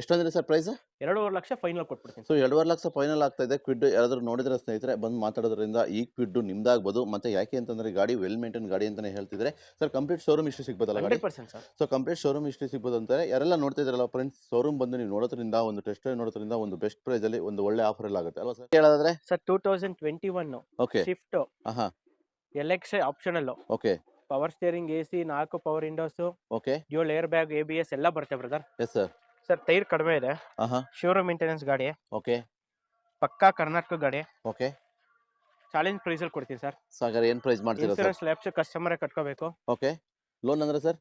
ಎಷ್ಟಂದ್ರೆ ಸರ್ ಪ್ರೈಸ್ ಎರಡೂವರೆ ಲಕ್ಷ ಫೈನಲ್ ಕೊಟ್ಬಿಡ್ತೀನಿ ಸೊ ಎರಡೂವರೆ ಲಕ್ಷ ಫೈನಲ್ ಆಗ್ತಾ ಇದೆ. ಕ್ವಿಡ್ ಯಾರಾದ್ರೂ ನೋಡಿದ್ರೆ ಸ್ನೇಹಿತರೆ ಬಂದು ಮಾತಾಡೋದ್ರಿಂದ ಈ ಕ್ವಿಡ್ ನಿಮ್ದಾಗ್ಬೋದು. ಮತ್ತೆ ಯಾಕೆ ಅಂತಂದ್ರೆ ಗಾಡಿ ವೆಲ್ ಮೇಂಟೈನ್ ಗಾಡಿ ಅಂತಾನೆ ಹೇಳ್ತಿದ್ರೆ ಸರ್ ಕಂಪ್ಲೀಟ್ ಶೋರೂಮ್ ಇಷ್ಟು ಸಿಗ್ಬೋದಲ್ಲ ಗಾಡಿ? Percent sir. So complete showroom ಇಷ್ಟು ಸಿಗ್ಬೋದು ಅಂತಾರೆ. ಯಾರೆಲ್ಲ ನೋಡ್ತಾ ಇದ್ರಲ್ಲ ಫ್ರೆಂಡ್ಸ್ ಶೋರೂಮ್ ಬಂದು ನೀವು ನೋಡೋದ್ರಿಂದ ಒಂದು ಟೆಸ್ಟ್ ನೋಡೋದ್ರಿಂದ ಒಂದು ಬೆಸ್ಟ್ ಪ್ರೈಸ್ ಅಲ್ಲಿ ಒಂದು ಒಳ್ಳೆ ಆಫರ್ ಎಲ್ಲ ಆಗುತ್ತೆ. ಅಲ್ವಾ ಸರ್? ಹೇಳೋದಾದ್ರೆ sir two thousand twenty one okay. Shift. ಆಹಾ. Optional okay. Power steering A C ನಾಲ್ಕು ಪವರ್ ವಿಂಡೋಸ್ ಓಕೆ. ಏಳು air bag A B S ಎಲ್ಲ ಬರುತ್ತೆ brother. Yes sir. Sir tyre ಕಡಿಮೆ ಇದೆ. ಆಹಾ. ಶೋರೂಮ್ ಮೇಂಟೆನೆನ್ಸ್ ಗಾಡಿ. ಓಕೆ. ಪಕ್ಕಾ ಕರ್ನಾಟಕ ಗಾಡಿ. ಓಕೆ. ಚಾಲೆಂಜ್ ಪ್ರೈಸಲ್ಲಿ ಕೊಡ್ತೀನಿ ಸರ್. ಸರ್ ಏನು ಪ್ರೈಸ್ ಮಾಡ್ತೀರಾ ಸರ್? ಇನ್ಸೂರೆನ್ಸ್ ಕಸ್ಟಮರೇ ಕಟ್ಕೋಬೇಕು. ಓಕೆ. ಲೋನ್ ಅಂದ್ರೆ ಸರ್?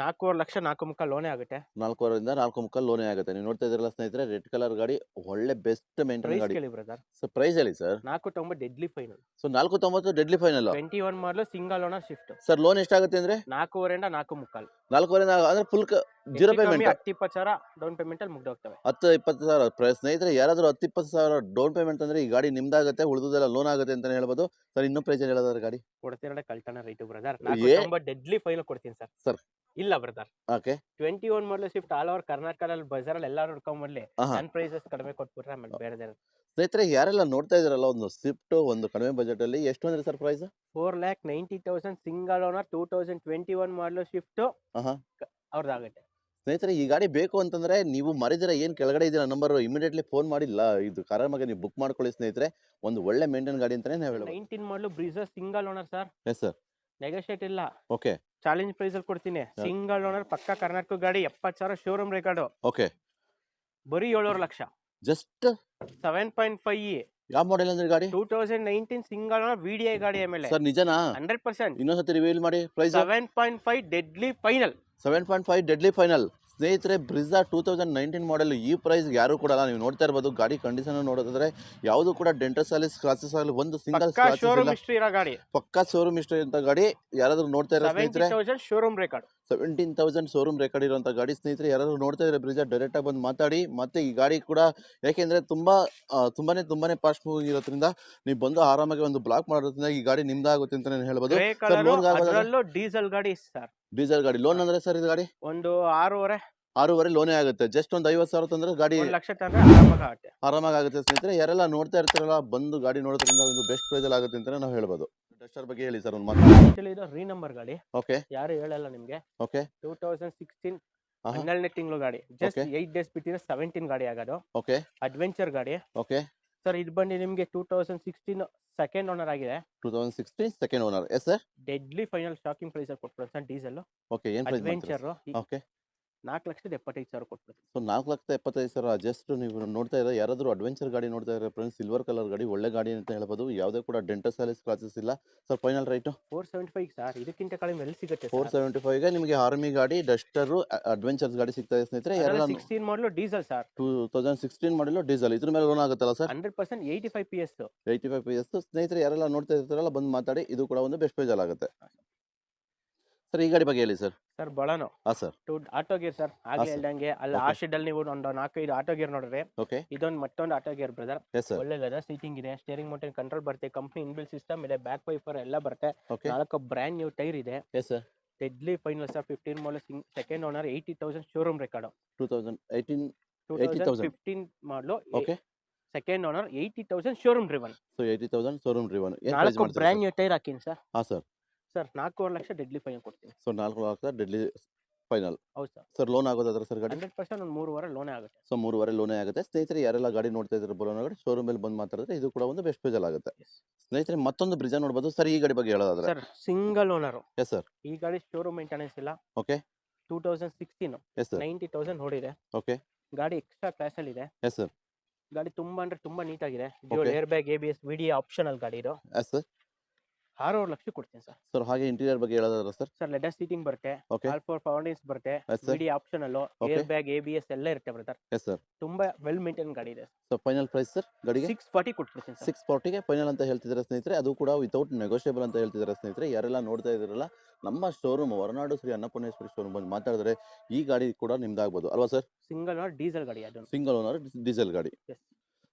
ನಾಲ್ಕೂವರೆ ಲಕ್ಷ ನಾಲ್ಕು ಮುಕ್ಕ ಲೋನೇ ಆಗುತ್ತೆ. ನಾಲ್ಕೂವರೆಯಿಂದ ನಾಲ್ಕು ಮುಕ್ಕಲ್ ಲೋನೇ ಆಗುತ್ತೆ. ನೀವು ನೋಡ್ತಾ ಇದ್ರಲ್ಲ ಸ್ನೇಹಿತರೆ ರೆಡ್ ಕಲರ್ ಗಾಡಿ ಒಳ್ಳೆ ಬೆಸ್ಟ್ ಮೇಂಟೈನ್ ಪ್ರೈಸ್ ಗಾಡಿ. ಕೇಳಿ ಬ್ರದರ್ ಸರ್ ಪ್ರೈಸ್ ಹೇಳಿ ಸರ್ ನಾಲ್ಕು ತೊಂಬತ್ತು ಡೆಡ್ಲಿ ಫೈನಲ್ ಸೊ ನಾಲ್ಕು ತೊಂಬತ್ತು deadly final twenty one model single owner shift sir loan ಎಷ್ಟಾಗುತ್ತೆ ಅಂದ್ರೆ? ನಾಲ್ಕೂವರೆಯಿಂದ ನಾಲ್ಕು ಮುಕ್ಕಾಲ್. ನಾಲ್ಕೂವರೆ ಅಂದ್ರೆ ಫುಲ್ ಜೀರೋ ಪೇಮೆಂಟ್? ಹತ್ತು ಇಪ್ಪತ್ತು ಸಾವಿರ ಡೌನ್ ಪೇಮೆಂಟ್ ಅಲ್ಲಿ ಮುಗ್ದೋಗ್ತವೆ. ಹತ್ತು ಇಪ್ಪತ್ತು ಸಾವಿರ. ಪ್ರ- ಸ್ನೇಹಿತರೆ ಯಾರಾದರೂ ಹತ್ತು ಇಪ್ಪತ್ತು ಸಾವಿರ ಡೌನ್ ಪೇಮೆಂಟ್ ಅಂದ್ರೆ ಈ ಗಾಡಿ ನಿಮ್ದಾಗುತ್ತೆ ಉಳಿದೆಲ್ಲ ಲೋನ್ ಆಗುತ್ತೆ ಅಂತಾನೆ ಹೇಳ್ಬೋದು. ಸರ್ ಇನ್ನೂ ಪ್ರೈಸ್ ಹೇಳೋದಾದ್ರೆ ಗಾಡಿ? ಕೊಡ್ತೀರಾ ಕಳ್ತನ ರೈಟು ಬ್ರದರ್ ಏ? ನಾಲ್ಕು ಡೆಡ್ಲಿ ಫೈಲ್ ಕೊಡ್ತೀನಿ ಸರ್ ಸರ್. ಇಲ್ಲ brother okay twenty one model shift all over ಕರ್ನಾಟಕದಲ್ಲಿ ಬಜಾರಲ್ಲಿ ಎಲ್ಲ ನೋಡ್ಕೊಂಬರ್ಲಿ ಆಹಾ. ನನ್ನ ಪ್ರೈಸಸ್ ಕಡಿಮೆ ಕೊಟ್ಬಿಟ್ರೆ ಆಮೇಲೆ ಬೇರೆ ಸ್ನೇಹಿತರೆ ಯಾರೆಲ್ಲ ನೋಡ್ತಾ ಇದಾರಲ್ಲ ಒಂದು ಸ್ವಿಫ್ಟ್ ಒಂದು ಕಡಿಮೆ ಬಜೆಟ್ ಅಲ್ಲಿ ಎಷ್ಟು ಅಂದ್ರೆ sir price four lakh ninety thousand single owner two thousand twenty one model shift ಆಹಾ ಅವ್ರದ್ದಾಗುತ್ತೆ ಸ್ನೇಹಿತರೆ ಈ ಗಾಡಿ ಬೇಕು ಅಂತಂದ್ರೆ ನೀವು ಮರಿದಿರ ಏನ್ ಕೆಳಗಡೆ ಇದೀರ ನಂಬರ್ ಇಮಿಡಿಯೇಟ್ಲಿ ಫೋನ್ ಮಾಡಿಲ್ಲ. ಇದು ಆರಾಮಾಗಿ ನೀವು ಬುಕ್ ಮಾಡ್ಕೊಳ್ಳಿ ಸ್ನೇಹಿತರೆ. ಒಂದು ಒಳ್ಳೆ ಮೇಂಟೈನ್ ಗಾಡಿ ಅಂತಾನೆ ನಾವು ಹೇಳೋದು nineteen model Brezza single owner sir. Yes sir negotiate ಇಲ್ಲ. ಓಕೆ ಚಾಲೆಂಜ್ ಪ್ರೈಸ್ ಅಲ್ಲಿ ಕೊಡ್ತೀನಿ. ಸಿಂಗಲ್ ಓನರ್ ಪಕ್ಕ ಕರ್ನಾಟಕ ಗಾಡಿ ಎಪ್ಪತ್ತು ಸಾವಿರ ಶೋರೂಮ್ ರೆಕಾರ್ಡು ಓಕೆ ಬರೀ ಏಳುವರೆ ಲಕ್ಷ. ಜಸ್ಟ್ ಸೆವೆನ್ ಪಾಯಿಂಟ್ ಫೈವ್ ಯಾವ ಮಾಡೆಲ್ ಅಂದ್ರೆ ಗಾಡಿ? Two thousand nineteen single owner V D I ಗಾಡಿ ಆಮೇಲೆ ಸರ್ ನಿಜನಾ? ಹಂಡ್ರೆಡ್ ಪರ್ಸೆಂಟ್ ಇನ್ನೊಂದ್ಸತಿ ರಿವೀಲ್ ಮಾಡಿ price seven point five deadly final seven point five deadly final ಸ್ನೇಹಿತರೆ Brezza two thousand nineteen model ಈ ಪ್ರೈಸ್ ಯಾರು ಕೊಡಲ್ಲ. ನೀವು ನೋಡ್ತಾ ಇರ್ಬೋದು ಗಾಡಿ ಕಂಡೀಷನ್ ನೋಡೋದಾದ್ರೆ ಯಾವುದು ಕೂಡ ಡೆಂಟರ್ ಸಾಲಿಸ್ ಸ್ಕ್ರಾಚಸ್ ಆಗಲಿ ಒಂದು ಸಿಂಗಲ್ ಪಕ್ಕಾ ಶೋರೂಮ್ ಇಲ್ಲ. ಇರೋ ಗಾಡಿ. ಪಕ್ಕಾ ಶೋರೂಮ್ ಇಷ್ಟ ಅಂತ ಗಾಡಿ. ಯಾರಾದ್ರೂ ನೋಡ್ತಾ ಇರೋ ಸ್ನೇಹಿತರೆ showroom record seventeen thousand showroom record ಇರುವಂಥ ಗಾಡಿ ಸ್ನೇಹಿತರೆ ಯಾರು ನೋಡ್ತಾ ಇದ್ರೆ ಬ್ರಿಜಾ ಡೈರೆಕ್ಟ್ ಆಗಿ ಬಂದು ಮಾತಾಡಿ. ಮತ್ತೆ ಈ ಗಾಡಿ ಕೂಡ ಯಾಕೆಂದ್ರೆ ತುಂಬಾ ಆ, ತುಂಬಾನೇ ತುಂಬಾನೇ ಫಾಸ್ಟ್ ಮೂವಿಂಗ್ ಇರೋದ್ರಿಂದ ನೀವು ಬಂದು ಆರಾಮಾಗಿ ಒಂದು ಬ್ಲಾಕ್ ಮಾಡೋದ್ರಿಂದ ಈ ಗಾಡಿ ನಿಮ್ದಾಗುತ್ತೆ ಅಂತ ನಾನು ಹೇಳ್ಬೋದು. ಡೀಸೆಲ್ ಗಾಡಿ ಸರ್ ಡೀಸೆಲ್ ಗಾಡಿ ಲೋನ್ ಅಂದ್ರೆ ಸರ್ ಇದು ಗಾಡಿ? ಒಂದು ಆರೂವರೆ. ಆರೂವರೆ ಲೋನೇ ಆಗುತ್ತೆ. ಜಸ್ಟ್ ಒಂದು ಐವತ್ತು ಸಾವಿರ ತಂದ್ರೆ ಗಾಡಿ ಲಕ್ಷ ತಂದ್ರೆ ಆರಾಮಾಗಿ ಆಗುತ್ತೆ. ಆರಾಮಾಗಿ ಆಗುತ್ತೆ ಸ್ನೇಹಿತರೆ. ಯಾರೆಲ್ಲ ನೋಡ್ತಾ ಇರ್ತಾರಲ್ಲ ಬಂದು ಗಾಡಿ ನೋಡೋದ್ರಿಂದ ಒಂದು ಬೆಸ್ಟ್ ಪ್ರೈಸಲ್ಲಿ ಆಗುತ್ತೆ ಅಂತ ನಾವು ಹೇಳ್ಬೋದು. ಡಸ್ಟರ್ ಬಗ್ಗೆ ಹೇಳಿ ಸರ್ ಒಂದು ಮಾತು. ಆಕ್ಚುಲಿ ಇದು ರೀ ನಂಬರ್ ಗಾಡಿ. ಓಕೆ ಯಾರು ಹೇಳಲ್ಲ ನಿಮಗೆ. ಓಕೆ ಟೂ ತೌಸಂಡ್ ಸಿಕ್ಸ್ಟೀನ್ ಆಹಾ. ಹನ್ನೆರಡನೇ ತಿಂಗಳು ಗಾಡಿ. ಜಸ್ಟ್. ಏಟ್ ಡೇಸ್ ಬಿಟ್ಟಿದ್ರೆ ಸೆವೆಂಟೀನ್ ಗಾಡಿ ಆಗೋದು. ಓಕೆ ಅಡ್ವೆಂಚರ್ ಗಾಡಿ. ಓಕೆ ಸರ್ ಇದು ಬಂದು ನಿಮಗೆ two thousand sixteen second owner ಆಗಿದೆ. Two thousand sixteen second owner yes sir deadly final shocking price ಕೊಟ್ಬಿಡೋದು sir diesel okay ಏನು ಪ್ರೈಸ್ ಅಡ್ವೆಂಚರ್ ಓಕೆ ನಾಲ್ಕು ಲಕ್ಷದ ಎಪ್ಪತ್ತೈದು ಸಾವಿರ ಕೊಟ್ಬಿಡ್ತೀವಿ ಸೊ ನಾಲ್ಕು ಲಕ್ಷದ ಎಪ್ಪತ್ತೈದು ಸಾವಿರ ಜಸ್ಟ್ ನೀವು ನೋಡ್ತಾ ಇರೋ ಯಾರಾದರೂ ಅಡ್ವೆಂಚರ್ ಗಾಡಿ ನೋಡ್ತಾ ಇರೋ ಫ್ರೆಂಡ್ಸ್ ಸಿಲ್ವರ್ ಕಲರ್ ಗಾಡಿ ಒಳ್ಳೆ ಗಾಡಿ ಅಂತ ಹೇಳ್ಬೋದು. ಯಾವುದೇ ಕೂಡ ಡೆಂಟಲ್ ಅಲ್ಲಿ ಕ್ಲಾಸಸ್ ಇಲ್ಲ. Sir final right four seventy five sir ಇದಕ್ಕಿಂತ ಕಡಿಮೆ ಎಲ್ಲಿ ಸಿಗುತ್ತೆ ಫೋರ್ ಸೆವೆಂಟಿ ಫೈವ್ಗೆ ನಿಮಗೆ ಆರ್ಮಿ ಗಾಡಿ ಡಸ್ಟರ್ ಅಡ್ವೆಂಚರ್ಸ್ ಗಾಡಿ ಸಿಗ್ತಾ ಇದೆ ಸ್ನೇಹಿತರೆ. ಎಲ್ಲ sixteen model diesel sir two thousand sixteen model diesel ಇದ್ರ ಮೇಲೆ ಲೋನ್ ಆಗುತ್ತಲ್ಲ sir hundred percent eighty five P S eighty five P S ಸ್ನೇಹಿತರೆ ಯಾರೆಲ್ಲ ನೋಡ್ತಾ ಇರ್ತಾರಲ್ಲ ಬಂದು ಮಾತಾಡಿ. ಇದು ಕೂಡ ಒಂದು ಬೆಸ್ಟ್ ಪೇಜ್ ಆಗುತ್ತೆ. ಸರ್ ಈ ಗಾಡಿ ಬಗ್ಗೆ ಹೇಳಿ ಸರ್. ಸರ್ ಬಳನು. ಹಾ sir. To auto gear sir ಹಾಗೆ sir. ಹೇಳ್ದಂಗೆ ಅಲ್ಲಿ ಆ Okay. ಶೆಡ್ ಅಲ್ಲಿ ನೀವು ಒಂದು ನಾಲ್ಕೈದು ಆಟೋ ಗೇರ್ ನೋಡ್ರಿ ಓಕೆ. ಇದೊಂದು ಮತ್ತೊಂದು auto gear brother. Yes sir seating ಇದೆ ಸ್ಟೇರಿಂಗ್ ಮೋಟರ್ ಕಂಟ್ರೋಲ್ ಬರುತ್ತೆ ಕಂಪ್ನಿ ಇನ್ಬಿಲ್ ಸಿಸ್ಟಮ್ ಇದೆ ಬ್ಯಾಕ್ ವೈಫರ್ ಎಲ್ಲ ಬರುತ್ತೆ. ಓಕೆ. ನಾಲ್ಕು ಬ್ರ್ಯಾಂಡ್ ನ್ಯೂ ಟೈರ್ ಇದೆ. Yes sir deadly final sir fifteen model second owner eighty thousand showroom record two thousand eighteen two 80,000. Thousand fifteen model okay second owner eighty thousand showroom driven so eighty thousand showroom ಏನು price ನಾಲ್ಕು ಮಾಡ್ತೀರಾ brand new tyre ಹಾಕಿನ್ sir ಹಾಂ sir sir ನಾಲ್ಕೂವರೆ ಲಕ್ಷ deadly fine ಕೊಡ್ತೀನಿ. So ನಾಲ್ಕು ಲಕ್ಷ ಡೆಡ್ಲಿ ಫೈನಲ್ ಹೌದು ಸರ್. ಸರ್ ಲೋನ್ ಆಗೋದಾದ್ರೆ ಸರ್ ಗಾಡಿ? ಹಂಡ್ರೆಡ್ ಪರ್ಸೆಂಟ್ ಒಂದು ಮೂರುವರೆ ಲೋನೇ ಆಗುತ್ತೆ. ಸೊ ಮೂರುವರೆ ಲೋನೇ ಆಗುತ್ತೆ. ಸ್ನೇಹಿತರೆ ಯಾರೆಲ್ಲ ಗಾಡಿ ನೋಡ್ತಾ ಇದ್ದಾರೆ ಗಾಡಿ ಶೋರೂಮ್ ಮೇಲೆ ಬಂದು ಮಾತಾಡಿದ್ರೆ ಇದು ಕೂಡ ಒಂದು ಬೆಸ್ಟ್ ಪೇಜಲ್ಲಿ ಆಗುತ್ತೆ. ಸ್ನೇಹಿತರೆ ಮತ್ತೊಂದು ಬ್ರಿಜ ನೋಡ್ಬೋದು. ಸರ್ ಈ ಗಾಡಿ ಬಗ್ಗೆ ಹೇಳೋದಾದ್ರೆ? Sir single owner yes sir ಈ ಗಾಡಿ ಶೋರೂಮ್ ಮೇಂಟೆನೆನ್ಸ್ ಇಲ್ಲ. Okay two thousand sixteen yes sir ninety thousand ನೋಡಿದೆ ಓಕೆ ಗಾಡಿ ಎಕ್ಸ್ಟ್ರಾ ಕ್ಲಾಸ್ ಅಲ್ಲಿ ಇದೆ. ಎಸ್ ಸರ್ ಗಾಡಿ ತುಂಬಾ ಅಂದ್ರೆ ತುಂಬಾ ನೀಟ್ ಆಗಿದೆ. Air bag A B S VD optional ಗಾಡಿ ಇದು. ಎಸ್ ಸರ್ ಆರೂವರೆ ಲಕ್ಷ ಕೊಡ್ತೀನಿ ಸರ್. ಸರ್ ಹಾಗೆ ಇಂಟೀರಿಯರ್ ಬಗ್ಗೆ ಹೇಳೋದಾದ್ರೆ ಸರ್? ಸರ್ ಲೆಡರ್ ಸೀಟಿಂಗ್ ಬರುತ್ತೆ ಆಲ್ ಫೋರ್ ಫೌಂಡೇನ್ಸ್ ಬರುತ್ತೆ ಎಸ್ ಮಿಡಿ option Okay. Air bag A B S ಎಲ್ಲ ಇರುತ್ತೆ ಬ್ರದರ್. ಎಸ್ ಸರ್ ತುಂಬಾ ವೆಲ್ ಮೇಂಟೈನ್ ಗಾಡಿ ಇದೆ ಸೊ ಫೈನಲ್ ಪ್ರೈಸ್ ಸರ್ ಗಾಡಿಗೆ? ಸಿಕ್ಸ್ ಫಾರ್ಟಿ ಕೊಟ್ಬಿಡ್ತೀನಿ ಸರ್. ಸಿಕ್ಸ್ ಫಾರ್ಟಿಗೆ ಫೈನಲ್ ಅಂತ ಹೇಳ್ತಿದ್ದಾರೆ ಸ್ನೇಹಿತರೆ ಅದು ಕೂಡ ವಿತೌಟ್ ನೆಗೋಷಿಯಬಲ್ ಅಂತ ಹೇಳ್ತಿದ್ದಾರೆ ಸ್ನೇಹಿತರೆ ಯಾರೆಲ್ಲ ನೋಡ್ತಾ ಇದ್ರಲ್ಲ ನಮ್ಮ ಶೋರೂಮ್ ಹೊರನಾಡು ಶ್ರೀ ಅನ್ನಪೂರ್ಣೇಶ್ವರಿ ಶೋರೂಮ್ ಬಂದು ಮಾತಾಡಿದ್ರೆ ಈ ಗಾಡಿ ಕೂಡ ನಿಮ್ದಾಗ್ಬೋದು ಅಲ್ವಾ ಸರ್? ಸಿಂಗಲ್ ಓನರ್ ಡೀಸೆಲ್ ಗಾಡಿ ಅದು. ಸಿಂಗಲ್ ಓನರ್ ಡೀಸೆಲ್ ಗಾಡಿ. Yes.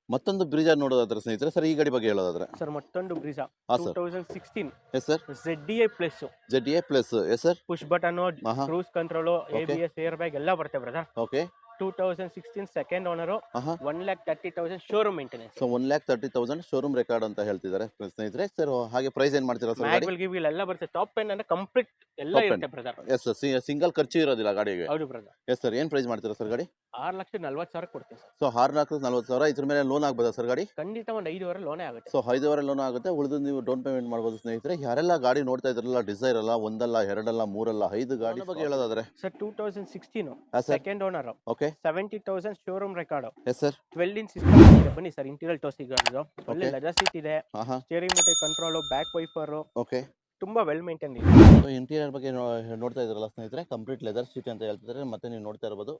ಮತ್ತೊಂದು ಬ್ರಿಜ ನೋಡೋದಾದ್ರೆ ಸ್ನೇಹಿತರೆ ಸರ್ ಈ ಗಡಿ ಬಗ್ಗೆ ಹೇಳೋದಾದ್ರೆ. ಸರ್ ಮತ್ತೊಂದು ಬ್ರಿಜಾ. ಹಾಂ two thousand sixteen yes sir Z D I plus Z A plus yes sir push button ಆಹಾ. Cruise control A Okay. B S air bag ಎಲ್ಲ ಬರುತ್ತೆ brother okay two thousand sixteen second owner ಆಹಾ one lakh thirty thousand showroom maintenance so one lakh thirty thousand showroom record ಅಂತ ಹೇಳ್ತಿದ್ದಾರೆ. ಸ್ನೇಹಿತರೆ sir ಹಾಗೆ price ಏನ್ ಮಾಡ್ತೀರಾ ಸರ್ ಗಾಡಿ? ಮ್ಯಾಗ್ವಿಲ್ ಗಿವಿಲ್ ಎಲ್ಲ ಬರುತ್ತೆ. ಟಾಪ್ ಪೆನ್ ಅಂದ್ರೆ ಕಂಪ್ಲೀಟ್ ಎಲ್ಲ Top ಇರುತ್ತೆ ಬ್ರದರ್ ಎಸ್ ಸರ್ ಸಿಂಗಲ್ ಖರ್ಚು ಇರೋದಿಲ್ಲ ಗಾಡಿಗೆ. ಹೌದು ಬ್ರದರ್ ಎಸ್ ಸರ್ ಏನ್ ಪ್ರೈಸ್ ಮಾಡ್ತೀರಾ ಸರ್ ಗಾಡಿ? ಆರು ಲಕ್ಷ ನಲ್ವತ್ತು ಸಾವಿರ ಕೊಡ್ತೀನಿ ಸರ್ ಸೊ ಆರು ನಾಲ್ಕು ನಲ್ವತ್ತು ಸಾವಿರ ಇದ್ರ ಮೇಲೆ ಲೋನ್ ಆಗ್ಬೋದಾ ಸರ್ ಗಾಡಿ? ಖಂಡಿತ ಒಂದು ಐದುವರೆ ಲೋನೇ ಆಗುತ್ತೆ. ಸೊ ಐದುವರೆ ಲೋನ್ ಆಗುತ್ತೆ. ಉಳಿದು ನೀವು ಡೌನ್ ಪೇಮೆಂಟ್ ಮಾಡ್ಬೋದು ಸ್ನೇಹಿತರೆ. ಯಾರೆಲ್ಲ ಗಾಡಿ ನೋಡ್ತಾ ಇದ್ರಲ್ಲ ಡಿಸೈರ್ ಅಲ್ಲ ಒಂದಲ್ಲ ಎರಡಲ್ಲ ಮೂರಲ್ಲ ಐದು ಗಾಡಿ ಬಗ್ಗೆ ಹೇಳೋದಾದ್ರೆ sir two thousand sixteen sir second owner okay seventy thousand showroom record yes sir twelve inch system ಇದೆ ಬನ್ನಿ ಸರ್ ಇಂಟೀರಿಯಲ್ ಟೋಸಿ ಸಿಗೋದು ಒಳ್ಳೆ. ಲೆದರ್ ಸೀಟ್ ಇದೆ. ಸ್ಟೀರಿಂಗ್ ಮತ್ತೆ ಕಂಟ್ರೋಲು ಬ್ಯಾಕ್ ವೈಫರ್ ಓಕೆ ತುಂಬಾ ವೆಲ್ ಮೇಂಟೈನ್ ಇದೆ. ಸೊ ಇಂಟೀರಿಯರ್ ಬಗ್ಗೆ ನೋಡ್ತಾ ಇದ್ರಲ್ಲ ಸ್ನೇಹಿತರೆ? ಕಂಪ್ಲೀಟ್ ಲೆದರ್ ಸೀಟ್ ಅಂತ ಹೇಳ್ತಿದ್ರೆ ಮತ್ತೆ ನೀವು ನೋಡ್ತಾ ಇರಬಹುದು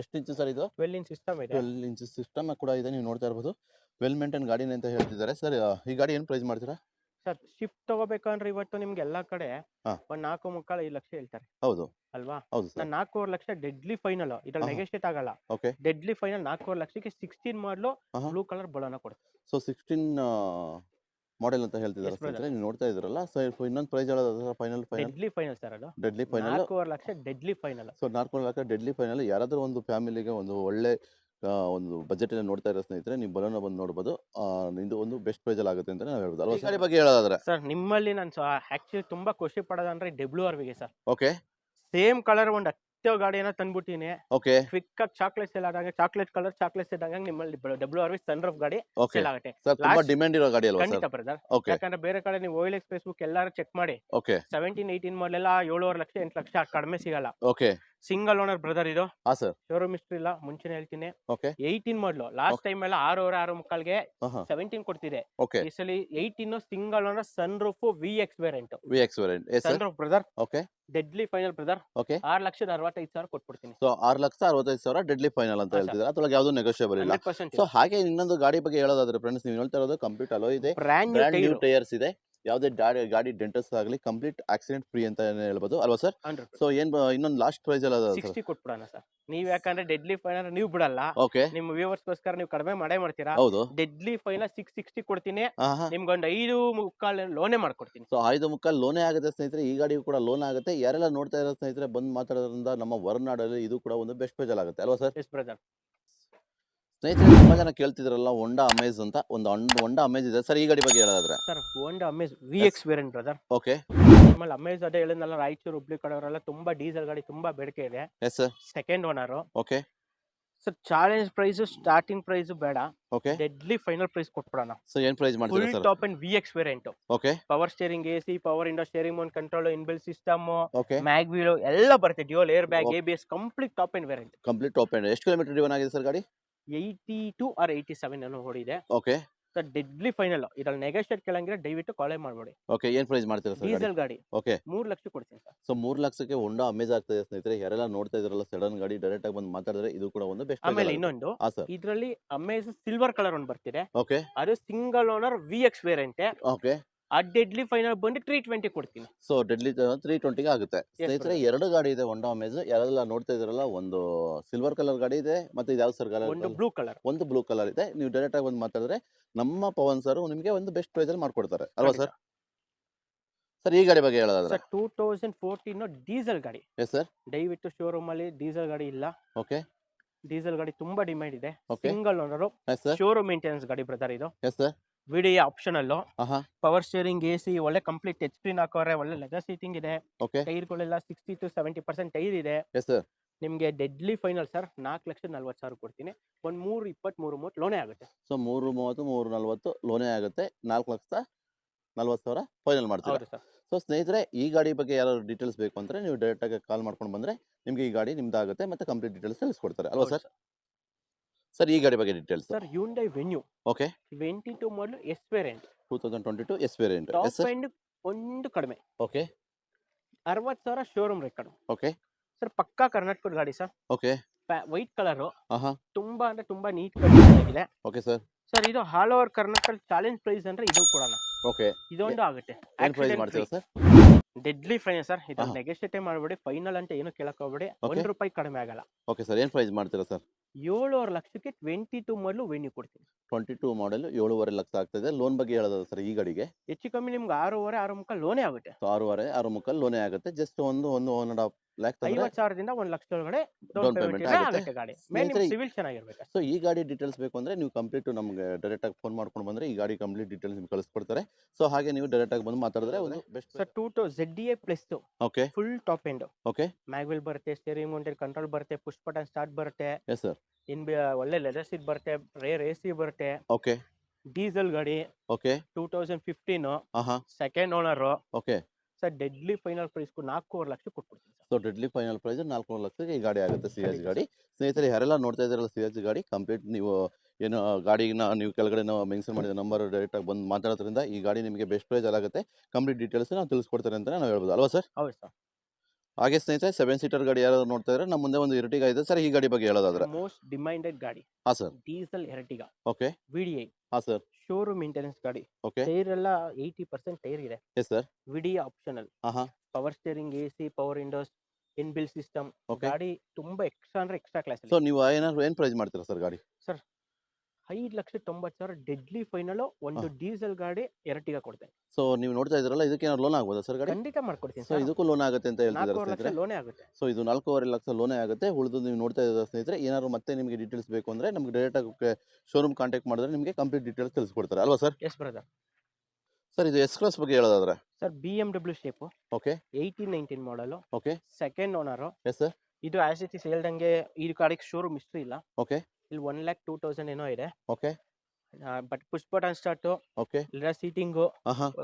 ಎಷ್ಟು ಇಂಚು ಸರ್ ಇದು? ಟ್ವೆಲ್ ಇನ್ ಸಿಸ್ಟಮ್ ಇದೆ. ಟ್ವೆಲ್ ಇಂಚ್ ಸಿಸ್ಟಮ್ ಕೂಡ ಇದೆ. ನೀವು ನೋಡ್ತಾ ಇರಬಹುದು ವೆಲ್ ಮೇಂಟೈನ್ ಗಾಡಿನೇ ಅಂತ ಹೇಳ್ತಿದ್ದಾರೆ. ಸರ್ ಈ ಗಾಡಿ ಏನು ಪ್ರೈಸ್ ಮಾಡ್ತೀರಾ? ಸರ್ ಶಿಫ್ಟ್ ತಗೋಬೇಕಂದ್ರೆ ಇವತ್ತು ನಿಮ್ಗೆ ಎಲ್ಲಾ ಕಡೆ ಹಾ. ಒಂದ್ ನಾಲ್ಕು ಮುಕ್ಕಾಲು ಐದು ಲಕ್ಷ ಹೇಳ್ತಾರೆ. ಹೌದು. ಅಲ್ವಾ? ಹೌದು ಸರ್. ನಾನು ನಾಲ್ಕೂವರೆ ಲಕ್ಷ ಡೆಡ್ಲಿ ಫೈನಲ್ ಇದ್ರಲ್ಲಿ ನೆಗೆಸ್ಟೇಟ್ ನೆಗೋಷಿಯೇಟ್ ಆಗಲ್ಲ. ಓಕೆ ಡೆಡ್ಲಿ ಫೈನಲ್ ನಾಲ್ಕೂವರೆ ಲಕ್ಷಕ್ಕೆ ಸಿಕ್ಸ್ಟೀನ್ ಮಾಡಲು ಆಹಾ. ಬ್ಲೂ ಕಲರ್ ಬಲೋನ ಕೊಡ್ತಾರೆ ಸೊ ಸಿಕ್ಸ್ಟೀನ್ ಮಾಡೆಲ್ ಅಂತ ಹೇಳ್ತಿದ್ದಾರೆ Yes, brother. ಸ್ನೇಹಿತರೆ ನೀವು ನೋಡ್ತಾ ಇದ್ರಲ್ಲ ಸೊ ಇನ್ನೊಂದು ಪ್ರೈಸ್ ಹೇಳೋದು final final deadly final sir ಅದು. ಡೆಡ್ಲಿ ಫೈನಲ್ ನಾಲ್ಕೂವರೆ ಲಕ್ಷ ಡೆಡ್ಲಿ ಫೈನಲ್ ಸೊ ನಾಲ್ಕು ಲಕ್ಷ ಡೆಡ್ಲಿ ಫೈನಲ್ ಯಾರಾದರೂ ಒಂದು ಫ್ಯಾಮಿಲಿಗೆ ಒಂದು ಒಳ್ಳೆ ಒಂದು ಬಜೆಟ್ ಅಲ್ಲಿ ನೋಡ್ತಾ ಇರೋ ಸ್ನೇಹಿತರೆ ನೀವು ಬರೋನ ಬಂದು ನೋಡಬಹುದು ಇದು ಒಂದು ಬೆಸ್ಟ್ ಪ್ರೈಸಲ್ಲಿ ಆಗುತ್ತೆ ಅಂತ ನಾವು ಹೇಳ್ಬೋದು. ಅಲ್ವಾ ಈ ಗಾಡಿ ಬಗ್ಗೆ ಹೇಳೋದಾದ್ರೆ? ಸರ್ ನಿಮ್ಮಲ್ಲಿ ನಾನು ಆಕ್ಚುಲಿ ತುಂಬಾ ಖುಷಿ ಪಡೋದಂದ್ರೆ ಡಬ್ಲ್ಯೂ ಆರ್ ವಿಗೆ ಸರ್. ಓಕೆ. ಸೇಮ್ ಕಲರ್ ಒಂದು ಹತ್ತು ಗಾಡಿಯನ್ನ ತಂದ್ಬಿಟ್ಟಿನಿ. ಓಕೆ. ಕ್ವಿಕ್ ಆಗಿ ಚಾಕ್ಲೇಟ್ ಸೇಲ್ ಆದಂಗೆ ಚಾಕ್ಲೇಟ್ ಕಲರ್ ಚಾಕ್ಲೇಟ್ ಇದ್ದಂಗೆ ನಿಮ್ಮಲ್ಲಿ W R V sun roof ಗಾಡಿ ಓಕೆ. ಸೇಲ್ ಆಗುತ್ತೆ. ಸರ್ ತುಂಬಾ ಡಿಮ್ಯಾಂಡ್ ಇರೋ ಗಾಡಿ ಅಲ್ವಾ ಖಂಡಿತ ಸರ್ ಬ್ರದರ್ ಓಕೆ. ಯಾಕಂದ್ರೆ ಬೇರೆ ಕಡೆ ನೀವು ಓಯಿಲ್ ಎಕ್ಸ್ಪ್ರೆಸ್ ಬುಕ್ ಎಲ್ಲಾರು ಚೆಕ್ ಮಾಡಿ. ಓಕೆ. ಸೆವೆಂಟೀನ್ ಏಯ್ಟೀನ್ ಮಾಡಲೆಲ್ಲ ಏಳುವರೆ ಲಕ್ಷ ಎಂಟು ಲಕ್ಷ ಕಡಿಮೆ ಸಿಗಲ್ಲ. ಓಕೆ. ಸಿಂಗಲ್ ಓನರ್ ಬ್ರದರ್ ಇದು. ಹಾ ಸರ್. ಶೋರೂಮ್ ಹಿಸ್ಟ್ರಿ ಇಲ್ಲ ಮುಂಚೆ ಹೇಳ್ತೀನಿ. Okay. Eighteen model last time ಎಲ್ಲ ಆರೂವರೆ ಆರು ಮುಕ್ಕಾಲ್ಗೆ ಸೆವೆಂಟೀನ್ ಕೊಡ್ತಿದೆ. ಓಕೆ. ಈ ಸಲ eighteen single owner sun roof V X variant V X variant S sun sir. Roof brother okay. Deadly final brother okay. R ಲಕ್ಷದ ಅರವತ್ತೈದು ಸಾವಿರ ಕೊಟ್ಬಿಡ್ತೀನಿ. ಸೊ ಆರು ಲಕ್ಷ ಅರವತ್ತೈದು ಸಾವಿರ ಡೆಡ್ಲಿ ಫೈನಲ್ ಅಂತ ಹಾ, sir. ಹೇಳ್ತಿದ್ದಾರೆ. ಅದ್ರೊಳಗೆ ಯಾವುದು ನೆಗೋಷಿಯಬಲ್ ಇಲ್ಲ. ಹಂಡ್ರೆಡ್ ಪರ್ಸೆಂಟ್ ಸೊ ಹಾಗೆ ಇನ್ನೊಂದು ಗಾಡಿ ಬಗ್ಗೆ ಹೇಳೋದಾದ್ರೆ ಫ್ರೆಂಡ್ಸ್ ನೀವು ಹೇಳ್ತಾ ಇರೋದು ಕಂಪ್ಲೀಟ್ ಅಲೋ ಇದೆ. Brand brand new new tyres ಇದೆ. ಯಾವುದೇ ಗಾಡಿ ಗಾಡಿ ಡೆಂಟಸ್ ಆಗಲಿ ಕಂಪ್ಲೀಟ್ ಆಕ್ಸಿಡೆಂಟ್ ಫ್ರೀ ಅಂತ ಹೇಳ್ಬೋದು. ಅಲ್ವಾ ಸರ್ ಸೊ ಏನ್ ಇನ್ನೊಂದು ಲಾಸ್ಟ್ ಪ್ರೈಸ್ ಎಲ್ಲ ಸಿಕ್ಸ್ಟಿ ಕೊಟ್ಬಿಡೋಣ ಸರ್ ನೀವ್ ಯಾಕಂದ್ರೆ ಡೆಡ್ಲಿ ಫೈನಲ್ ನೀವು ಬಿಡಲ್ಲ. ಓಕೆ ನಿಮ್ಮ ವ್ಯೂವರ್ಸ್ಗೋಸ್ಕರ ನೀವು ಕಡಿಮೆ ಮಾಡೇ ಮಾಡ್ತೀರಾ? ಹೌದು. ಡೆಡ್ಲಿ ಫೈನಲ್ ಸಿಕ್ಸ್ ಸಿಕ್ಸ್ಟಿ ಕೊಡ್ತೀನಿ. ನಿಮ್ಗೊಂದು ಐದು ಮುಕ್ಕಾಲ್ ಲೋನೇ ಮಾಡ್ಕೊಡ್ತೀನಿ. ಸೊ ಐದು ಮುಕ್ಕಾಲು ಲೋನೇ ಆಗುತ್ತೆ ಸ್ನೇಹಿತರೆ. ಈ ಗಾಡಿ ಕೂಡ ಲೋನ್ ಆಗುತ್ತೆ. ಯಾರೆಲ್ಲ ನೋಡ್ತಾ ಇರೋ ಸ್ನೇಹಿತರೆ ಬಂದು ಮಾತಾಡೋದ್ರಿಂದ ನಮ್ಮ ಹೊರನಾಡಲ್ಲಿ ಇದು ಕೂಡ ಒಂದು ಬೆಸ್ಟ್ ಪೇಜ್ ಆಗುತ್ತೆ. ಅಲ್ವಾ ಸರ್ ಬೆಸ್ಟ್ ಬ್ರದರ್ ಸ್ನೇಹಿತರೆ ತುಂಬಾ ಜನ ಕೇಳ್ತಿದ್ರಲ್ಲ ಹೊಂಡಾ ಅಮೇಜ್ ಅಂತ. ಒಂದು ಹೊಂಡಾ ಅಮೇಜ್ ಇದೆ. ಸರ್ ಈ ಗಾಡಿ ಬಗ್ಗೆ ಹೇಳೋದಾದ್ರೆ. Sir Honda Amaze V X variant brother okay ನಿಮ್ಮಲ್ಲಿ ಅಮೇಜ್ ಅದೇ ಹೇಳಿದ್ನಲ್ಲ ರಾಯಚೂರು ಹುಬ್ಳಿ ಕಡೆಯವರೆಲ್ಲ ತುಂಬಾ ಡೀಸೆಲ್ ಗಾಡಿ ತುಂಬಾ ಬೇಡಿಕೆ ಇದೆ. Yes sir second owner okay sir challenge price starting price ಬೇಡ. ಓಕೆ ಡೆಡ್ಲಿ ಫೈನಲ್ ಪ್ರೈಸ್ ಕೊಟ್ಬಿಡೋಣ. ಸರ್ ಏನ್ ಪ್ರೈಸ್ ಮಾಡ್ತೀರಾ sir top end V X variant okay power steering AC C power window steering mounted control inbuilt system okay mag wheel ಎಲ್ಲ ಬರುತ್ತೆ. Dual air bag Okay. A B S complete top end variant complete top end ಎಷ್ಟು kilometre driven ಆಗಿದೆ sir ಗಾಡಿ? Eighty two or eighty seven ಅನ್ನೋ ಓಡಿದೆ okay sir deadly final ಇದ್ರಲ್ಲಿ negotiate ಕೇಳಂಗಿದ್ರೆ ದಯವಿಟ್ಟು ಕಾಲೇ ಮಾಡ್ಬೇಡಿ. ಓಕೆ ಏನ್ ಪ್ರೈಸ್ ಮಾಡ್ತೀರಾ ಸರ್ ಡೀಸೆಲ್ ಗಾಡಿ. ಓಕೆ ಮೂರ್ ಲಕ್ಷ ಕೊಡ್ತೀನಿ ಸರ್ ಸೊ ಮೂರ್ ಲಕ್ಷಕ್ಕೆ ಹೊಂಡಾ ಅಮೇಜ್ ಆಗ್ತದೆ ಸ್ನೇಹಿತರೆ. ಯಾರೆಲ್ಲ ನೋಡ್ತಾ ಇದ್ರಲ್ಲ ಸಡನ್ ಗಾಡಿ ಡೈರೆಕ್ಟ್ ಆಗಿ ಬಂದು ಮಾತಾಡಿದ್ರೆ ಇದು ಕೂಡ ಒಂದು ಬೆಸ್ಟ್ ಆಮೇಲೆ ಇನ್ನೊಂದು ಇದ್ರಲ್ಲಿ ಅಮೇಜ್ ಸಿಲ್ವರ್ ಕಲರ್ ಒಂದು ಬರ್ತಿದೆ. ಓಕೆ ಅದು single owner V X variant okay ಆ ಡೆಡ್ಲಿ ಫೈನಲ್ ಬಂದು ತ್ರೀ ಟ್ವೆಂಟಿ ಕೊಡ್ತೀನಿ. ಸೊ ಡೆಡ್ಲಿ ತ್ರೀ ಟ್ವೆಂಟಿಗೆ ಆಗುತ್ತೆ. ಸ್ನೇಹಿತರೆ ಎರಡು ಗಾಡಿ ಇದೆ ಹೊಂಡಾ ಅಮೇಜ್ ಯಾರೆಲ್ಲ ನೋಡ್ತಾ ಇದ್ರಲ್ಲ ಒಂದು ಸಿಲ್ವರ್ ಕಲರ್ ಗಾಡಿ ಇದೆ ಮತ್ತೆ ಇದು ಯಾವ ಸರ್ ಒಂದು ಕಲರ್ ಬ್ಲೂ ಕಲರ್ ಒಂದು ಬ್ಲೂ ಕಲರ್ ಇದೆ. ನೀವು ಡೈರೆಕ್ಟ್ ಆಗಿ ಬಂದು ಮಾತಾಡಿದ್ರೆ ನಮ್ಮ ಪವನ್ ಸರ್ ನಿಮಗೆ ಒಂದು ಬೆಸ್ಟ್ ಪ್ರೈಸ್ ಅಲ್ಲಿ ಮಾಡ್ಕೊಡ್ತಾರೆ. ಅಲ್ವಾ ಸರ್ ಸರ್ ಈ ಗಾಡಿ ಬಗ್ಗೆ ಹೇಳೋದಾದ್ರೆ? Sir two thousand fourteen diesel ಗಾಡಿ. ಎಸ್ ಸರ್ ದಯವಿಟ್ಟು ಶೋರೂಮ್ ಅಲ್ಲಿ ಡೀಸೆಲ್ ಗಾಡಿ ಇಲ್ಲ. ಓಕೆ ಡೀಸೆಲ್ ಗಾಡಿ ತುಂಬಾ ಡಿಮ್ಯಾಂಡ್ ಇದೆ. Okay single owner showroom maintenance ಗಾಡಿ ಬ್ರದರ್ ಇದು. ಎಸ್ ಸರ್ ವಿಡಿ ಆಪ್ಷನ್ ಅಲ್ಲೂ. ಆಹಾ. ಪವರ್ ಸ್ಟೇರಿಂಗ್ ಎ ಸಿ ಒಳ್ಳೆ ಕಂಪ್ಲೀಟ್ ಟಚ್ ಸ್ಕ್ರೀನ್ ಹಾಕೋರೆ ಒಳ್ಳೆ ಲೆದರ್ ಸೀಟಿಂಗ್ ಇದೆ. Okay ಟೈರ್ಗಳೆಲ್ಲ sixty to seventy percent tyre ಇದೆ. ಎಸ್ ಸರ್ ನಿಮಗೆ ಡೆಡ್ಲಿ ಫೈನಲ್ ಸರ್ ನಾಲ್ಕು ಲಕ್ಷದ ನಲ್ವತ್ತು ಸಾವಿರ ಕೊಡ್ತೀನಿ. ಒಂದು ಮೂರು ಇಪ್ಪತ್ತ್ಮೂರು ಮೂವತ್ತು ಲೋನೇ ಆಗುತ್ತೆ. ಸೊ ಮೂರು ಮೂವತ್ತು ಮೂರು ನಲ್ವತ್ತು ಲೋನೇ ಆಗುತ್ತೆ. ನಾಲ್ಕು ಲಕ್ಷ ನಲ್ವತ್ತು ಸಾವಿರ ಫೈನಲ್ ಮಾಡ್ತೀವಿ ಹೌದು ಸರ್ ಸೊ ಸ್ನೇಹಿತರೆ ಈ ಗಾಡಿ ಬಗ್ಗೆ ಯಾರು ಡೀಟೇಲ್ಸ್ ಬೇಕು ಅಂದರೆ ನೀವು ಡೈರೆಕ್ಟಾಗಿ ಕಾಲ್ ಮಾಡ್ಕೊಂಡು ಬಂದರೆ ನಿಮಗೆ ಈ ಗಾಡಿ ನಿಮ್ದಾಗುತ್ತೆ ಮತ್ತು ಕಂಪ್ಲೀಟ್ ಡೀಟೇಲ್ಸ್ ತಿಳಿಸ್ಕೊಡ್ತಾರೆ. ಅಲ್ವಾ ಸರ್ ಸರ್ ಈ ಗಾಡಿ ಬಗ್ಗೆ details sir Hyundai Venue okay twenty two model S variant two thousand twenty two S variant S top sir end ಒಂದು ಕಡಿಮೆ. ಓಕೆ ಅರವತ್ತು ಸಾವಿರ ಶೋರೂಮ್ ರೆಕಾರ್ಡ್ ಓಕೆ ಸರ್ ಪಕ್ಕಾ ಕರ್ನಾಟಕದ ಗಾಡಿ ಸರ್. ಓಕೆ ವೈಟ್ ಕಲರ್ ಆಹಾ ತುಂಬಾ ಅಂದ್ರೆ ತುಂಬಾ ನೀಟ್ ಆಗಿದೆ. ಓಕೆ ಸರ್ ಸರ್ ಇದು all over Karnataka challenge price ಅಂದ್ರೆ ಇದು ಕೊಡೋಣ. ಓಕೆ ಇದೊಂದು ಆಗುತ್ತೆ. Deadly fine sir? ಇದು. ನೆಗೋಷಿಯೇಟ್ ಮಾಡಬೇಡಿ. ಫೈನಲ್ ಅಂತ ಏನು ಕೇಳಕ್ ಹೋಗ್ಬೇಡಿ. ಒಂದ್ ರೂಪಾಯಿ ಕಡಿಮೆ ಆಗಲ್ಲ. ಓಕೆ ಸರ್ ಏನ್ ಪ್ರೈಸ್ ಮಾಡ್ತೀರಾ ಸರ್? ಏಳುವರೆ ಲಕ್ಷಕ್ಕೆ ಟ್ವೆಂಟಿ ಟೂ ಮಾಡಲು ವೆನ್ಯೂ ಕೊಡ್ತೀನಿ. ಟ್ವೆಂಟಿ ಟೂ ಮಾಡೆಲ್ ಏಳುವರೆ ಲಕ್ಷ ಆಗ್ತದೆ. ಲೋನ್ ಬಗ್ಗೆ ಹೇಳೋದ ಸರ್ ಈ ಗಾಡಿಗೆ. ಹೆಚ್ಚು ಕಮ್ಮಿ ನಿಮ್ಗೆ ಆರೂವರೆ ಆರು ಮುಖ ಲೋನೇ ಆಗುತ್ತೆ. ಸೊ ಆರೂವರೆ ಆರು ಮುಖ ಲೋನೇ ಆಗುತ್ತೆ. ಜಸ್ಟ್ ಒಂದು ಒಂದು ಒನ್ ಅಂಡ್ ಹಾಫ್ ಲ್ಯಾಕ್ ಐವತ್ತು ಸಾವಿರದಿಂದ ಒಂದು ಲಕ್ಷ ಒಳಗಡೆ ಡೌನ್ ಪೇಮೆಂಟ್ ಆಗುತ್ತೆ. ಆಗುತ್ತೆ ಗಾಡಿ. ಸಿವಿಲ್ ಚೆನ್ನಾಗಿರ್ಬೇಕು ಸೊ ಈ ಗಾಡಿ ಡೀಟೇಲ್ಸ್ ಬೇಕು ಅಂದ್ರೆ ನೀವು ಕಂಪ್ಲೀಟ್ ನಮಗೆ ಡೈರೆಕ್ಟಾಗಿ ಫೋನ್ ಮಾಡ್ಕೊಂಡು ಬಂದ್ರೆ ಈ ಗಾಡಿ ಕಂಪ್ಲೀಟ್ ಡೀಟೇಲ್ಸ್ ನಿಮ್ಗೆ ಕಳಿಸ್ಕೊಡ್ತಾರೆ. ಸೊ ಹಾಗೆ ನೀವು ಡೈರೆಕ್ಟ್ ಆಗಿ ಬಂದು ಮಾತಾಡಿದ್ರೆ ಒಂದು best sir two two Z A plus okay full top end okay mag wheel ಬರುತ್ತೆ ಸ್ಟೇರಿಂಗ್ ಮೌಂಟೆಡ್ ಕಂಟ್ರೋಲ್ ಬರುತ್ತೆ ಪುಷ್ ಬಟನ್ ಸ್ಟಾರ್ಟ್ ಬರುತ್ತೆ. ಎಸ್ ಸರ್ ಇನ್ ಒಳ್ಳೆ ಲೆದರ್ ಸೀಟ್ ಬರುತ್ತೆ ರೇರ್ ಎ ಸಿ ಬರುತ್ತೆ. ಓಕೆ ಡೀಸೆಲ್ ಗಾಡಿ okay two thousand fifteen second owner okay sir deadly final price ನಾಲ್ಕೂವರೆ ಲಕ್ಷ ಕೊಟ್ಬಿಡ್ತೀನಿ so deadly final price ನಾಲ್ಕೂವರೆ ಲಕ್ಷಕ್ಕೆ ಈ ಗಾಡಿ ಆಗುತ್ತೆ ಸಿ ಎಚ್ ಗಾಡಿ. ಸ್ನೇಹಿತರೆ ಯಾರೆಲ್ಲ ನೋಡ್ತಾ ಇದ್ದಾರಲ್ಲ ಸಿ ಎಚ್ ಗಾಡಿ ಕಂಪ್ಲೀಟ್ ನೀವು ಏನು ಗಾಡಿನ ನೀವು ಕೆಳಗಡೆ ನಾವು ಮೆನ್ಷನ್ ಮಾಡಿದ ನಂಬರ್ ಡೈರೆಕ್ಟಾಗಿ ಬಂದು ಮಾತಾಡೋದ್ರಿಂದ ಈ ಗಾಡಿ ನಿಮಗೆ ಬೆಸ್ಟ್ ಪ್ರೈಸ್ ಆಗುತ್ತೆ. ಕಂಪ್ಲೀಟ್ ಡೀಟೇಲ್ಸ್ ನಾವು ತಿಳಿಸ್ಕೊಡ್ತಾರೆ ಅಂತ ನಾವು ಹೇಳ್ಬೋದು. ಅಲ್ವಾ ಸರ್? ಹೌದು ಸರ್. ಹಾಗೆ ಸ್ನೇಹಿತರೆ ಸೆವೆನ್ ಸೀಟರ್ ಗಾಡಿ ಯಾರು ನೋಡ್ತಾ ಇದ್ರೆ ನಮ್ಮ ಮುಂದೆ ಒಂದು ಇರಟಿಗ ಇದೆ. ಸರ್ ಈ ಗಾಡಿ ಬಗ್ಗೆ ಹೇಳೋದಾದ್ರೆ? ಮೋಸ್ಟ್ ಡಿಮ್ಯಾಂಡೆಡ್ ಗಾಡಿ. ಹಾ sir. Diesel Ertiga. Okay VDI ಹಾ ಸರ್. ಶೋರೂಮ್ ಮೇಂಟೆನೆನ್ಸ್ ಗಾಡಿ. ಓಕೆ ಟೈರ್ ಎಲ್ಲ ಏಯ್ಟಿ ಪರ್ಸೆಂಟ್ ಟೈರ್ ಇದೆ. Yes sir VD optional power steering A C power windows inbuilt system ಗಾಡಿ ತುಂಬಾ ಎಕ್ಸ್ಟ್ರಾ ಅಂದ್ರೆ ಎಕ್ಸ್ಟ್ರಾ ಕ್ಲಾಸ್ ಸೊ ನೀವು ಏನಾದ್ರು ಏನು ಪ್ರೈಸ್ ಮಾಡ್ತೀರಾ ಸರ್ ಗಾಡಿ? ಐದು ಲಕ್ಷ ತೊಂಬತ್ತು ಸಾವಿರ ಡೆಡ್ಲಿ ಫೈನಲ್ ಒಂದು ಡೀಸೆಲ್ ಗಾಡಿ ಎರಟಿಗ ಕೊಡ್ತೇನೆ ಸೊ ನೀವು ನೋಡ್ತಾ ಇದ್ರಲ್ಲ ಇದಕ್ಕೆ ಲೋನ್ ಆಗ್ಬೋದಾ ಸರ್ ಗಾಡಿ? ಖಂಡಿತ ಮಾಡ್ಕೊಡ್ತೀನಿ ಸೊ ಇದಕ್ಕೂ ಲೋನ್ ಆಗುತ್ತೆ ಅಂತ ಹೇಳ್ತಿದ್ದಾರೆ ಲೋನೇ ಆಗುತ್ತೆ. ಸೊ ಇದು ನಾಲ್ಕೂವರೆ ಲಕ್ಷ ಲೋನೇ ಆಗುತ್ತೆ. ಉಳಿದು ನೀವು ನೋಡ್ತಾ ಇದ್ದಾರೆ ಸ್ನೇಹಿತರೆ ಏನಾದ್ರು ಮತ್ತೆ ನಿಮಗೆ ಡೀಟೇಲ್ಸ್ ಬೇಕು ಅಂದ್ರೆ ನಮ್ಗೆ ಡೈರೆಕ್ಟ್ ಆಗಿ ಶೋರೂಮ್ ಕಾಂಟ್ಯಾಕ್ಟ್ ಮಾಡಿದ್ರೆ ನಿಮಗೆ ಕಂಪ್ಲೀಟ್ ಡೀಟೇಲ್ಸ್ ತಿಳಿಸ್ಕೊಡ್ತಾರೆ. ಅಲ್ವಾ ಸರ್? ಎಸ್ ಬ್ರದರ್ ಸರ್ ಇದು ಎಸ್ ಕ್ಲಾಸ್ ಬಗ್ಗೆ ಹೇಳೋದಾದ್ರೆ? Sir B M W shape okay eighteen nineteen model okay second owner yes sir ಇದು ಆಸ್ ಇಟ್ ಇಸ್ ಹೇಳ್ದಂಗೆ ಈ ಗಾಡಿಗೆ ಶೋರೂಮ್ ಇಷ್ಟು ಇಲ್ಲ. ಓಕೆ ಇಲ್ಲಿ ಒನ್ ಲ್ಯಾಕ್ ಟೂ ತೌಸಂಡ್ ಏನೋ ಇದೆ. Okay but push button start okay ಇಲ್ಲ seating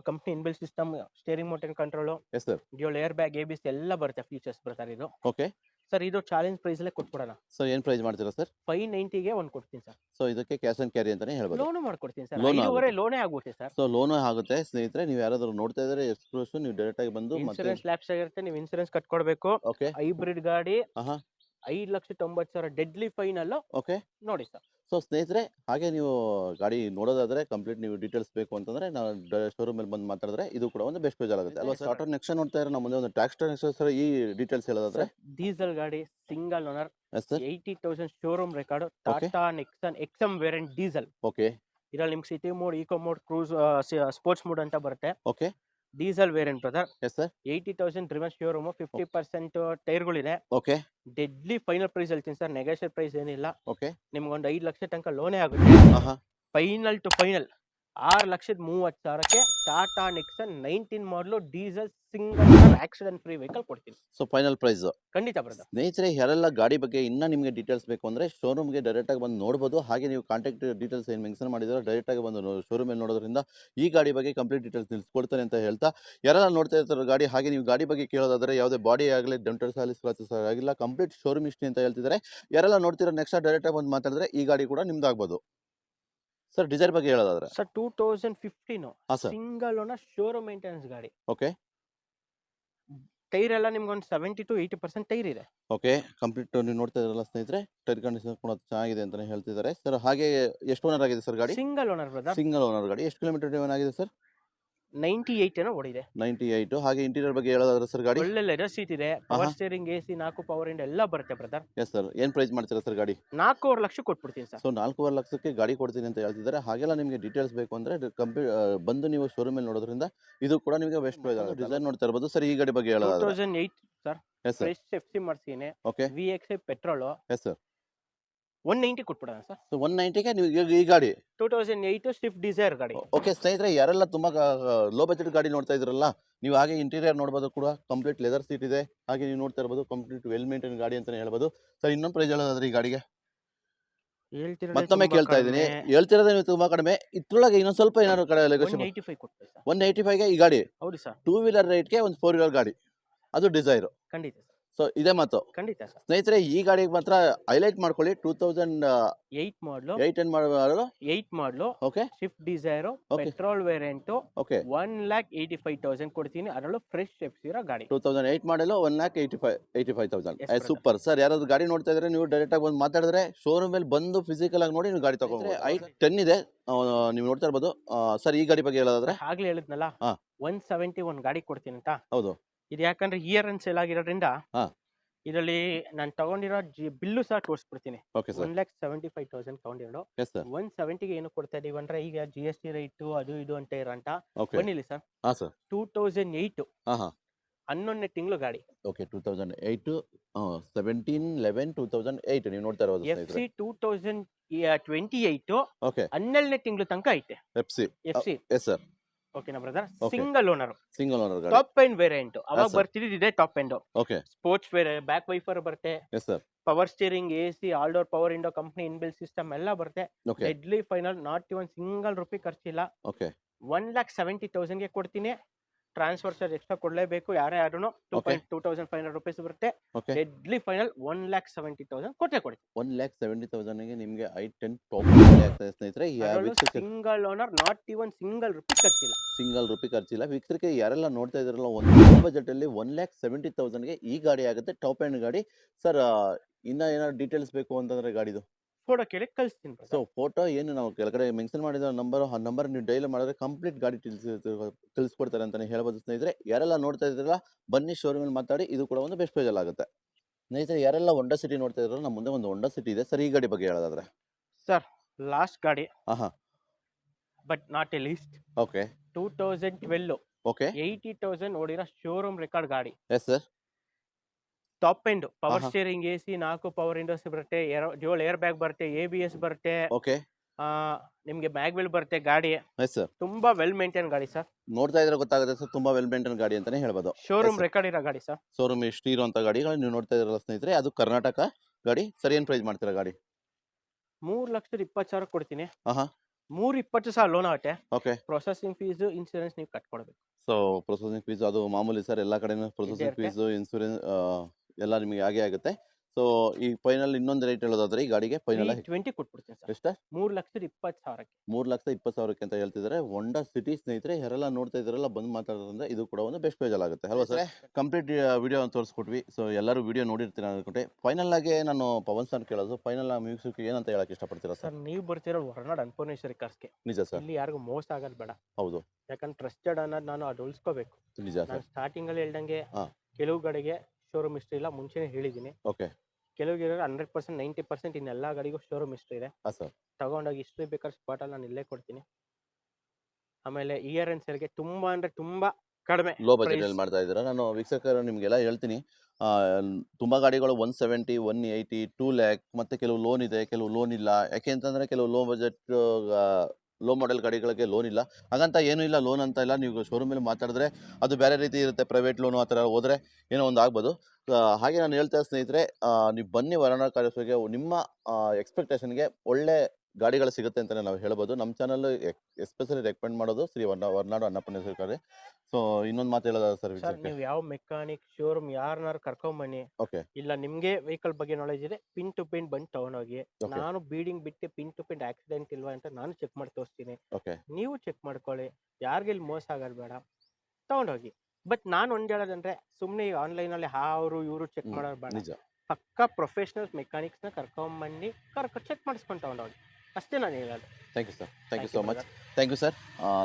company inbuilt system steering motor control yes sir dual air bag A B ಎಲ್ಲ ಬರುತ್ತೆ ಫೀಚರ್ಸ್ ಬರ್ತಾರೆ ಇದು. ಓಕೆ ಸರ್ ಇದು ಚಾಲೆಂಜ್ ಪ್ರೈಸ್ ಅಲ್ಲೇ ಕೊಟ್ಬಿಡೋಣ. ಸರ್ ಏನ್ ಪ್ರೈಸ್ ಮಾಡ್ತೀರಾ ಸರ್ ಫೈವ್ ನೈಂಟಿಗೆ ಒಂದು ಕೊಡ್ತೀನಿ ಸರ್ ಸೊ ಇದಕ್ಕೆ ಕ್ಯಾಶ್ ಆನ್ ಕ್ಯಾರಿ ಅಂತಾನೆ ಹೇಳ್ಬೋದು. ಲೋನು ಮಾಡ್ಕೊಡ್ತೀನಿ ಸರ್ ಲೋನ್ವರೆ ಐದೂವರೆ ಲೋನೇ ಆಗುತ್ತೆ ಸರ್ ಸೊ ಲೋನು ಆಗುತ್ತೆ. ಸ್ನೇಹಿತರೆ ನೀವು ಯಾರಾದರೂ ನೋಡ್ತಾ ಇದ್ರೆ ಎಕ್ಸ್ಪ್ರೆಸ್ ನೀವು ಡೈರೆಕ್ಟ್ ಆಗಿ ಬಂದು ಇನ್ಸೂರೆನ್ಸ್ ಲ್ಯಾಪ್ಸ್ ಆಗಿರುತ್ತೆ ನೀವು ಇನ್ಸೂರೆನ್ಸ್ ಕಟ್ಕೊಡ್ಬೇಕು. ಓಕೆ ಹೈಬ್ರಿಡ್ ಗಾಡಿ. ಆಹಾ. ಐದು ಲಕ್ಷ ತೊಂಬತ್ತು ಸಾವಿರ ಡೆಡ್ಲಿ ಫೈನಲ್ ಓಕೆ ನೋಡಿ ಸರ್. ಸೊ ಸ್ನೇಹಿತರೆ ಹಾಗೆ ನೀವು ಗಾಡಿ ನೋಡೋದಾದ್ರೆ ಕಂಪ್ಲೀಟ್ ನೀವು ಡೀಟೇಲ್ಸ್ ಬೇಕು ಅಂತಂದ್ರೆ ನಾವು ಶೋರೂಮ್ ಅಲ್ಲಿ ಬಂದು ಮಾತಾಡಿದ್ರೆ ಇದು ಕೂಡ ಒಂದು ಬೆಸ್ಟ್ ಪೇಜ್ ಆಗುತ್ತೆ. ಅಲ್ವಾ ಟಾಟಾ ಸ್ಟಾರ್ಟರ್ ನೆಕ್ಸ್ಟ್ ನೋಡ್ತಾ ಇರೋ ನಮ್ಮ ಮುಂದೆ ಒಂದು ಟ್ಯಾಕ್ಸ್ಟರ್ ಸರ್ ಈ ಡೀಟೇಲ್ಸ್ ಹೇಳೋದಾದ್ರೆ. ಡೀಸೆಲ್ ಗಾಡಿ single owner eighty thousand showroom record Tata Nexon XM variant diesel okay ಇದ್ರಲ್ಲಿ ನಿಮ್ಗೆ city mode eco mode cruise sports mode ಅಂತ ಬರುತ್ತೆ. Okay diesel variant brother. Yes sir eighty thousand driven showroom fifty percent ಟೈರ್ಗಳಿದೆ. Okay deadly final price ಹೇಳ್ತೀನಿ sir negotiable price ಏನಿಲ್ಲ. Okay ನಿಮ್ಗೆ ಒಂದು ಐದು ಲಕ್ಷ ತನಕ ಲೋನೇ ಆಗುತ್ತೆ. ಆಹಾ ಫೈನಲ್ ಟು ಫೈನಲ್. ಆರು ಲಕ್ಷದ ಮೂವತ್ತು ಸಾವಿರಕ್ಕೆ ಟಾಟಾ ನೆಕ್ಸನ್ ನೈನ್ಟೀನ್ ಮಾಡಲು diesel single accident free vehicle ಕೊಡ್ತೀನಿ. ಸೊ ಫೈನಲ್ ಪ್ರೈಸ್ ಖಂಡಿತ ಬ್ರದರ್. ಸ್ನೇಹಿತರೆ ಯಾರೆಲ್ಲ ಗಾಡಿ ಬಗ್ಗೆ ಇನ್ನೂ ನಿಮಗೆ ಡೀಟೇಲ್ಸ್ ಬೇಕು ಅಂದರೆ ಶೋರೂಮ್ಗೆ ಡೈರೆಕ್ಟಾಗಿ ಬಂದು ನೋಡ್ಬೋದು. ಹಾಗೆ ನೀವು ಕಾಂಟ್ಯಾಕ್ಟ್ ಡೀಟೇಲ್ಸ್ ಏನು ಮೆನ್ಷನ್ ಮಾಡಿದ್ರೆ ಡೈರೆಕ್ಟಾಗಿ ಬಂದು ಶೋರೂಮಲ್ಲಿ ನೋಡೋದ್ರಿಂದ ಈ ಗಾಡಿ ಬಗ್ಗೆ ಕಂಪ್ಲೀಟ್ ಡೀಟೇಲ್ಸ್ ತಿಳಿಸ್ಕೊಡ್ತಾರೆ ಅಂತ ಹೇಳ್ತಾ. ಯಾರೆಲ್ಲ ನೋಡ್ತಾ ಇರ್ತಾರೆ ಗಾಡಿ ಹಾಗೆ ನೀವು ಗಾಡಿ ಬಗ್ಗೆ ಕೇಳೋದಾದ್ರೆ ಯಾವುದೇ ಬಾಡಿ ಆಗಲಿ ಡೆಂಟರ್ ಆಗಲಿ ಸ್ಕ್ರಾಚಸ್ ಆಗಿಲ್ಲ ಕಂಪ್ಲೀಟ್ ಶೋರೂಮ್ ಇಷ್ಟು ಅಂತ ಹೇಳ್ತಿದ್ದಾರೆ. ಯಾರೆಲ್ಲ ನೋಡ್ತಿರೋ ನೆಕ್ಸ್ಟ್ ಡೈರೆಕ್ಟಾಗಿ ಬಂದು ಮಾತಾಡಿದ್ರೆ ಈ ಗಾಡಿ ಕೂಡ ನಿಮ್ದಾಗ್ಬೋದು. ಸರ್ ಡಿಸೈರ್ ಬಗ್ಗೆ ಹೇಳೋದಾದ್ರೆ? ಸರ್ ಟೂ ತೌಸಂಡ್ ಫಿಫ್ಟೀನು ಹಾಂ sir. Single owner showroom maintenance ಗಾಡಿ. ಓಕೆ. ಟೈರ್ ಎಲ್ಲ ನಿಮ್ಗೆ ಒಂದು seventy to eighty percent tyre ಇದೆ. ಓಕೆ. ಕಂಪ್ಲೀಟ್ ನೀವು ನೋಡ್ತಾ ಇದ್ರಲ್ಲ ಸ್ನೇಹಿತರೆ ಟೈರ್ ಕಂಡೀಷನ್ ಕೂಡ ಚೆನ್ನಾಗಿದೆ ಅಂತಲೇ ಹೇಳ್ತಿದ್ದಾರೆ. ಸರ್ ಹಾಗೆ ಎಷ್ಟು ಓನರ್ ಆಗಿದೆ ಸರ್ ಗಾಡಿ? Single owner brother. Single owner ಗಾಡಿ. ಎಷ್ಟು ಕಿಲೋಮೀಟರ್ ಡ್ರೈವನ್ ಆಗಿದೆ ಸರ್? ನೈಂಟಿ ಏಟ್ ಏನೋ ಓಡಿದೆ. ನೈಂಟಿ ಏಯ್ಟು ಹಾಗೆ ಇಂಟೀರಿಯರ್ ಬಗ್ಗೆ ಹೇಳೋದಾದ್ರೆ ಸರ್ ಗಾಡಿ? ಒಳ್ಳೆ ಲೆದರ್ ಸೀಟ್ ಇದೆ ಪವರ್. ಸ್ಟೇರಿಂಗ್ ಎ ಸಿ ನಾಲ್ಕು ಪವರ್ ಇಂಡ್ ಎಲ್ಲ ಬರುತ್ತೆ ಬ್ರದರ್ ಎಸ್ ಸರ್ ಏನ್ ಪ್ರೈಸ್ ಮಾಡ್ತೀರಾ ಸರ್ ಗಾಡಿ? ನಾಲ್ಕೂವರೆ ಲಕ್ಷ ಕೊಟ್ಬಿಡ್ತೀನಿ ಸರ್ ಸೊ ನಾಲ್ಕೂವರೆ ಲಕ್ಷಕ್ಕೆ ಗಾಡಿ ಕೊಡ್ತೀನಿ ಅಂತ ಹೇಳ್ತಿದ್ದಾರೆ. ಹಾಗೆಲ್ಲ ನಿಮಗೆ ಡೀಟೇಲ್ಸ್ ಬೇಕು ಅಂದ್ರೆ ಕಂಪ್ಲೀಟ್ ಬಂದು ನೀವು ಶೋರೂಮ್ ಅಲ್ಲಿ ನೋಡೋದ್ರಿಂದ ಇದು ಕೂಡ ನಿಮಗೆ ಬೆಸ್ಟ್ ಡಿಸೈನ್ ನೋಡ್ತಾ ಇರ್ಬೋದು. ಸರ್ ಈ ಗಾಡಿ ಬಗ್ಗೆ ಹೇಳೋದಾದ್ರೆ? Thousand eight sir yes sir fresh F C ಮಾಡ್ಸೀನಿ okay V X petrol yes sir one ninety ಕೊಟ್ಬಿಡೋಣ sir. So one ನೈಂಟಿಗೆ ನೀವು ಈಗ ಈ ಗಾಡಿ. Two thousand eight Swift Dzire ಗಾಡಿ. ಓಕೆ ಸ್ನೇಹಿತರೆ ಯಾರೆಲ್ಲ ತುಂಬ ಲೋ ಬಜೆಟ್ ಗಾಡಿ ನೋಡ್ತಾ ಇದ್ರಲ್ಲ ನೀವು ಹಾಗೆ ಇಂಟೀರಿಯರ್ ನೋಡ್ಬೋದು ಕೂಡ ಕಂಪ್ಲೀಟ್ ಲೆದರ್ ಸೀಟ್ ಇದೆ. ಹಾಗೆ ನೀವು ನೋಡ್ತಾ ಇರ್ಬೋದು ಕಂಪ್ಲೀಟ್ ವೆಲ್ ಮೇಂಟೈನ್ ಗಾಡಿ ಅಂತಲೇ ಹೇಳ್ಬೋದು. ಸರ್ ಇನ್ನೊಂದು ಪ್ರೈಸ್ ಹೇಳೋದಾದ್ರೆ ಈ ಗಾಡಿಗೆ. ಮತ್ತೊಮ್ಮೆ ಕೇಳ್ತಾ ಇದ್ದೀನಿ. ಹೇಳ್ತಿರೋದೇ ನೀವು ತುಂಬಾ ಕಡಿಮೆ. ಇದ್ರೊಳಗೆ ಇನ್ನೊಂದು ಸ್ವಲ್ಪ ಏನಾದ್ರು ಕಡೆ ಒನ್ ಏಯ್ಟಿ ಫೈವ್ಗೆ ಈ ಗಾಡಿ. ಹೌದು ಸರ್. ಟೂ ವೀಲರ್ ರೈಟ್ಗೆ ಒಂದು ಫೋರ್ ವೀಲರ್ ಗಾಡಿ. ಅದು ಡಿಸೈರು ಖಂಡಿತ ಸೊ ಇದೇ ಮಾತು. ಖಂಡಿತ ಸರ್. ಸ್ನೇಹಿತರೆ ಈ ಗಾಡಿಗೆ ಮಾತ್ರ ಹೈಲೈಟ್ ಮಾಡ್ಕೊಳ್ಳಿ. ಟೂ ತೌಸಂಡ್ ಏಟ್ ಮಾಡಲು ಏಟ್ ಏನ್ ಮಾಡಲು ಏಟ್ ಮಾಡಲು okay Swift Dzire. Petrol variant okay one lakh eighty five thousand ಕೊಡ್ತೀನಿ. ಅದರಲ್ಲೂ ಫ್ರೆಶ್ ಎಫ್ ಇರೋ ಗಾಡಿ. ಟೂ ತೌಸಂಡ್ ಏಟ್ ಮಾಡಲು one lakh eighty five eighty five thousand super sir ಯಾರಾದ್ರೂ ಗಾಡಿ ನೋಡ್ತಾ ಇದ್ರೆ ನೀವು ಡೈರೆಕ್ಟ್ ಆಗಿ ಬಂದು ಮಾತಾಡಿದ್ರೆ ಶೋರೂಮ್ ಮೇಲೆ ಬಂದು ಫಿಸಿಕಲ್ ಆಗಿ ನೋಡಿ ನೀವು ಗಾಡಿ ತಗೊಂಡ್ರೆ ಐ ಟೆನ್ ಇದೆ. ನೀವು ನೋಡ್ತಾ ಇರ್ಬೋದು. ಸರ್ ಈ ಗಾಡಿ ಬಗ್ಗೆ ಹೇಳೋದಾದ್ರೆ? ಆಗ್ಲೇ ಹೇಳಿದ್ನಲ್ಲ. ಒನ್ ಸೆವೆಂಟಿ ಒನ್ ಗಾಡಿ ಕೊಡ್ತೀನಿ ಅಂತ ಹೌದು. ಇದು ಯಾಕಂದ್ರೆ ಇಯರ್ ಅಂಡ್ ಸೇಲ್ ಆಗಿರೋದ್ರಿಂದ ಹಾ. ಇದರಲ್ಲಿ ನಾನು ತಗೊಂಡಿರೋ ಜಿ ಬಿಲ್ಲು ಸಹ ತೋರಿಸ್ಬಿಡ್ತೀನಿ. Okay sir one lakh seventy five thousand ತಗೊಂಡಿರೋ ಎಸ್ ಸರ್ ಒನ್ ಸೆವೆಂಟಿಗೆ ಏನು ಕೊಡ್ತಾ ಇದೀವಿ ಅಂದ್ರೆ ಈಗ ಜಿ ಎಸ್ ಟಿ ರೈಟು ಅದು ಇದು ಅಂತ ಇರಂತ ಓಕೆ ಬನ್ನಿಲಿ ಸರ್ ಹಾಂ ಸರ್ ಟೂ ತೌಸಂಡ್ ಏಯ್ಟು ಹಾಂ ಹಾಂ. ಹನ್ನೊಂದನೇ ತಿಂಗಳು ಗಾಡಿ. Okay two thousand eight seventeen eleven two thousand eight ನೀವು ನೋಡ್ತಾ ಇರೋದು ಎಫ್ ಸ್ನೇಹಿತರೆ. C two thousand twenty eight okay ಹನ್ನೆರಡನೇ ತಿಂಗಳು ತನಕ ಐತೆ. F C F C yes sir ಓಕೆನಾ brother. Single owner single owner ಗಾಡಿ. ಟಾಪ್ ಎಂಡ್ ವೇರಿಯಂಟ್ ಅವಾಗ ಬರ್ತಿದಿದೆ top end okay sports wear back wiper ಬರುತ್ತೆ. Yes sir power steering A C all door power Indo company inbuilt system ಎಲ್ಲ ಬರುತ್ತೆ. Deadly final not even single rupee ಖರ್ಚಿಲ್ಲ. Okay one lakh seventy ತೌಸಂಡ್ಗೆ ಕೊಡ್ತೀನಿ. Transfer charge extra ಕೊಡಲೇಬೇಕು. ಯಾರೇ ಯಾರು two point two thousand five hundred rupees ಬರುತ್ತೆ. Deadly final one lakh seventy thousand ಕೊಟ್ಟೆ ಕೊಡಿ. ಒನ್ ಲ್ಯಾಕ್ ಸೆವೆಂಟಿ ತೌಸಂಡ್ಗೆ ನಿಮಗೆ ಐ ಟೆನ್ ಟಾಪ್ ಸ್ನೇಹಿತರೆ? Single owner not even single rupee ಖರ್ಚಿಲ್ಲ. Single rupee ಖರ್ಚಿಲ್ಲ. ವೀಕ್ಷಕರಿಗೆ ಯಾರೆಲ್ಲ ನೋಡ್ತಾ ಇದ್ರಲ್ಲ ಒಂದು ಬಜೆಟ್ ಅಲ್ಲಿ ಒನ್ ಲ್ಯಾಕ್ ಸೆವೆಂಟಿ ತೌಸಂಡ್ಗೆ ಈ ಗಾಡಿ ಆಗುತ್ತೆ ಟಾಪ್ ಎಂಡ್ ಗಾಡಿ. ಸರ್ ಇನ್ನ ಏನಾದ್ರು ಡೀಟೇಲ್ಸ್ ಬೇಕು ಅಂತಂದ್ರೆ ಗಾಡಿದು? ಫೋಟೋ ಕೇಳಿ ಕಳಿಸ್ತೀನಿ ಸೊ ಫೋಟೋ ಏನು ನಾವು ಕೆಳಗಡೆ ಮೆನ್ಷನ್ ಮಾಡಿದ ನಂಬರ್ ಆ ನಂಬರ್ ನೀವು ಡೈಲ್ ಮಾಡಿದ್ರೆ ಕಂಪ್ಲೀಟ್ ಗಾಡಿ ತಿಳಿಸಿ ತಿಳಿಸ್ಕೊಡ್ತಾರೆ ಅಂತಲೇ ಹೇಳ್ಬೋದು ಸ್ನೇಹಿತರೆ. ಯಾರೆಲ್ಲ ನೋಡ್ತಾ ಇದ್ರಲ್ಲ ಬನ್ನಿ ಶೋರೂಮಲ್ಲಿ ಮಾತಾಡಿ ಇದು ಕೂಡ ಒಂದು ಬೆಸ್ಟ್ ಪೇಜಲ್ಲಿ ಆಗುತ್ತೆ. ಸ್ನೇಹಿತರೆ ಯಾರೆಲ್ಲ ಹೊಂಡಾ ಸಿಟಿ ನೋಡ್ತಾ ಇದ್ರಲ್ಲ ನಮ್ಮ ಮುಂದೆ ಒಂದು ಹೊಂಡಾ ಸಿಟಿ ಇದೆ. ಸರ್ ಈ ಗಾಡಿ ಬಗ್ಗೆ ಹೇಳೋದಾದ್ರೆ. ಸರ್ ಲಾಸ್ಟ್ ಗಾಡಿ. ಆಹಾ. But not a least okay two thousand twelve okay eighty thousand ಓಡಿರೋ showroom record ಗಾಡಿ. Yes sir top end power. Steering A C ನಾಲ್ಕು ಪವರ್ ವಿಂಡೋಸ್ ಬರುತ್ತೆ ಏಳು ಏರ್ ಬ್ಯಾಗ್ ಬರುತ್ತೆ ಎ ಬಿ ಎಸ್ ಬರುತ್ತೆ ನಿಮ್ಗೆ ಬ್ಯಾಗ್ ವೀಲ್ ಬರುತ್ತೆ ಗಾಡಿ. ತುಂಬಾ ವೆಲ್ ಮೇಂಟೈನ್ ಗಾಡಿ ಸರ್ ನೋಡ್ತಾ ಇದ್ರೆ ಗೊತ್ತಾಗುತ್ತೆ ಸರ್ ತುಂಬಾ ವೆಲ್ ಮೇಂಟೈನ್ ಗಾಡಿ ಅಂತಾನೆ ಹೇಳ್ಬೋದು. ಶೋರೂಮ್. ರೆಕಾರ್ಡ್ ಇರೋ ಗಾಡಿ ಸರ್ ಶೋರೂಮ್ ಎಷ್ಟು ಇರುವಂತ ಗಾಡಿಗಳು ನೀವು ನೋಡ್ತಾ ಇದ್ರಲ್ಲ ಸ್ನೇಹಿತರೆ ಅದು ಕರ್ನಾಟಕ ಗಾಡಿ. ಸರ್ ಏನ್ ಪ್ರೈಸ್ ಮಾಡ್ತೀರಾ ಗಾಡಿ? ಮೂರ್ ಲಕ್ಷದ ಇಪ್ಪತ್ತು ಸಾವಿರ ಕೊಡ್ತೀನಿ. ಮೂರ್ ಇಪ್ಪತ್ತು ಸಾವಿರ ಲೋನ್ ಆಗುತ್ತೆ. ಓಕೆ ಪ್ರೊಸೆಸಿಂಗ್ ಫೀಸ್ ಇನ್ಸೂರೆನ್ಸ್ ನೀವು ಕಟ್ಕೊಡ್ಬೇಕು. ಸೊ ಪ್ರೊಸೆಸಿಂಗ್ ಫೀಸ್ ಅದು ಮಾಮೂಲಿ ಸರ್ ಎಲ್ಲ ಕಡೆನೂ ಪ್ರೊಸೆಸಿಂಗ್ ಫೀಸ್ ಇನ್ಸೂರೆನ್ಸ್ ಎಲ್ಲ ನಿಮಗೆ ಹಾಗೆ ಆಗುತ್ತೆ. ಸೊ ಈ ಫೈನಲ್ ಇನ್ನೊಂದು ರೇಟ್ ಹೇಳೋದಾದ್ರೆ ಈ ಗಾಡಿಗೆ ಫೈನಲ್ ಟ್ವೆಂಟಿ ಕೊಟ್ಬಿಡ್ತೀನಿ ಸರ್. ಎಷ್ಟ? ಮೂರು ಲಕ್ಷದ ಇಪ್ಪತ್ತು ಸಾವಿರಕ್ಕೆ ಮೂರು ಲಕ್ಷ ಇಪ್ಪತ್ತು ಸಾವಿರಕ್ಕೆ ಅಂತ ಹೇಳ್ತಿದ್ರೆ ಹೊಂಡಾ ಸಿಟಿ ಸ್ನೇಹಿತರೆ ಯಾರೆಲ್ಲ ನೋಡ್ತಾ ಇದ್ದಾರಲ್ಲ ಬಂದು ಮಾತಾಡೋದ್ರಿಂದ ಇದು ಕೂಡ ಒಂದು ಬೆಸ್ಟ್ ಪೇಜ್ ಆಗುತ್ತೆ. ಅಲ್ವಾ ಸರ್ ಕಂಪ್ಲೀಟ್ ವಿಡಿಯೋ ತೋರಿಸ್ಕೊಟ್ವಿ. ಸೊ ಎಲ್ಲರೂ ವಿಡಿಯೋ ನೋಡಿರ್ತೀನಿ ಅನ್ಕೊಂಡೆ. ಫೈನಲ್ ಆಗಿ ನಾನು ಪವನ್ ಸರ್ ಕೇಳೋದು. ಫೈನಲ್ ಮ್ಯೂಸಿಕ್ ಏನಂತ ಹೇಳಕ್ ಇಷ್ಟಪಡ್ತೀರಾ ಸರ್ ನೀವು ಬರ್ತಿರೋ ಹೊರನಾಡ್ ಅನ್ಪೂರ್ಣೇಶ್ವರಿ ಕಾರ್ಸ್ಗೆ ನಿಜ ಸರ್ ಇಲ್ಲಿ ಯಾರಿಗೂ ಮೋಸ ಆಗೋದು ಬೇಡ. ಹೌದು. ಯಾಕಂದ್ರೆ ಟ್ರಸ್ಟೆಡ್ ಅನ್ನೋದು ನಾನು ಅದು ಉಳಿಸ್ಕೋಬೇಕು. ನಿಜ ಸರ್ ಸ್ಟಾರ್ಟಿಂಗ್ ಅಲ್ಲಿ ಹೇಳ್ದಂಗೆ. ಕೆಲವು ಗಾಡಿಗೆ ಶೋರೂಮ್ ಹಿಸ್ಟ್ರಿ ಇಲ್ಲ ಮುಂಚೆನೆ ಹೇಳಿದೀನಿ ಓಕೆ ಕೆಲವು ಹಂಡ್ರೆಡ್ ಪರ್ಸೆಂಟ್ ನೈಂಟಿ ಪರ್ಸೆಂಟ್ ಇನ್ನೆಲ್ಲ ಗಾಡಿಗೂ ಶೋರೂಮ್ ಹಿಸ್ಟ್ರಿ ಇದೆ. ಹಾಂ ಸರ್ ತಗೊಂಡೋಗಿ ಹಿಸ್ಟ್ರಿ ಬೇಕಾದ್ರೆ ಸ್ಪಾಟಲ್ಲಿ ನಾನು ಇಲ್ಲೇ ಕೊಡ್ತೀನಿ. ಆಮೇಲೆ ಇಯರ್ಗೆ ತುಂಬಾ ಅಂದ್ರೆ ತುಂಬಾ ಕಡಿಮೆ ಲೋ ಬಜೆಟ್. ಅಲ್ಲಿ ಮಾಡ್ತಾ ಇದ್ದೀರಾ? ನಾನು ವೀಕ್ಷಕರು ನಿಮಗೆಲ್ಲ ಹೇಳ್ತೀನಿ. ಆ, ತುಂಬಾ ಗಾಡಿಗಳು one seventy one eighty two lakh ಮತ್ತೆ ಕೆಲವು ಲೋನ್ ಇದೆ ಕೆಲವು ಲೋನ್ ಇಲ್ಲ. ಯಾಕೆ ಅಂತಂದ್ರೆ ಕೆಲವು ಲೋ ಬಜೆಟ್ ಲೋ ಮಾಡೆಲ್ ಗಾಡಿಗಳಿಗೆ ಲೋನ್ ಇಲ್ಲ. ಹಾಗಂತ ಏನೂ ಇಲ್ಲ ಲೋನ್ ಅಂತ ಇಲ್ಲ. ನೀವು ಶೋರೂಮಲ್ಲಿ ಮಾತಾಡಿದ್ರೆ ಅದು ಬೇರೆ ರೀತಿ ಇರುತ್ತೆ ಪ್ರೈವೇಟ್ ಲೋನು ಆ ಥರ ಹೋದರೆ ಏನೋ ಒಂದು ಆಗ್ಬೋದು. ಹಾಗೆ ನಾನು ಹೇಳ್ತಾ ಸ್ನೇಹಿತರೆ ನೀವು ಬನ್ನಿ ವರ್ಣ ಕಾರ್ಯಕ್ಕೆ ನಿಮ್ಮ ಎಕ್ಸ್ಪೆಕ್ಟೇಷನ್ಗೆ ಒಳ್ಳೆ ಗಾಡಿಗಳು ಸಿಗುತ್ತೆ ಅಂತಲೇ ನಾವು ಹೇಳ್ಬೋದು. ನಮ್ಮ ಚಾನಲ್ ಎಸ್ಪೆಷಲಿ ರೆಕಮೆಂಡ್ ಮಾಡೋದು ಶ್ರೀ ವರ್ಣ ವರ್ನಾಡು ಅನ್ನಪೂರ್ಣೇಶ್ವರಿ ಸೊ ಇನ್ನೊಂದು ಮಾತು ಹೇಳೋದ ಸರ್ ನೀವು ಯಾವ ಮೆಕ್ಯಾನಿಕ್ ಶೋರೂಮ್ ಯಾರನ್ನಾರು ಕರ್ಕೊಂಬನ್ನಿ ಓಕೆ. ಇಲ್ಲ ನಿಮ್ಗೆ ವೆಹಿಕಲ್ ಬಗ್ಗೆ ನಾಲೆಜ್ ಇದೆ ಪಿನ್ ಟು ಪಿನ್ ಬಂದು ತಗೊಂಡೋಗಿ. ಹೋಗಿ ನಾನು ಬೀಡಿಂಗ್ ಬಿಟ್ಟು ಪಿನ್ ಟು ಪಿನ್ ಆಕ್ಸಿಡೆಂಟ್ ಇಲ್ವಾ ಅಂತ ನಾನು ಚೆಕ್ ಮಾಡಿ ತೋರಿಸ್ತೀನಿ. ಓಕೆ. ನೀವು ಚೆಕ್ ಮಾಡ್ಕೊಳ್ಳಿ. ಯಾರಿಗೆ ಇಲ್ಲಿ ಮೋಸ ಆಗೋದು ಬೇಡ. ತಗೊಂಡೋಗಿ. ಬಟ್ ನಾನು ಒಂದ್ ಹೇಳೋದಂದ್ರೆ ಸುಮ್ಮನೆ ಆನ್ಲೈನ್ ಅಲ್ಲಿ ಅವರು ಇವರು ಚೆಕ್ ಮಾಡೋರು ಮಾಡೋದು ಬೇಡ. ಪ್ರೊಫೆಷನಲ್ ಪಕ್ಕ ಪ್ರೊಫೆಷನಲ್ಸ್ನ ಕರ್ಕೊಂಬನ್ನಿ ಕರ್ಕೊ ಚೆಕ್ ಮಾಡಿಸ್ಕೊಂಡು ತಗೊಂಡೋಗಿ. ಅಷ್ಟೇ ನಾನು ಹೇಳೋದು. Thank you sir thank you so much thank you sir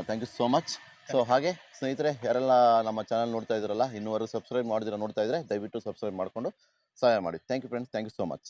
thank you so much so ಹಾಗೆ ಸ್ನೇಹಿತರೆ ಯಾರೆಲ್ಲ ನಮ್ಮ ಚಾನಲ್ ನೋಡ್ತಾ ಇದ್ರಲ್ಲ ಇನ್ನೂವರೆಗೂ ಸಬ್ಸ್ಕ್ರೈಬ್ ಮಾಡಿದ್ರೆ ನೋಡ್ತಾ ಇದ್ರೆ ದಯವಿಟ್ಟು ಸಬ್ಸ್ಕ್ರೈಬ್ ಮಾಡಿಕೊಂಡು ಸಹಾಯ ಮಾಡಿ. Thank you friends thank you so much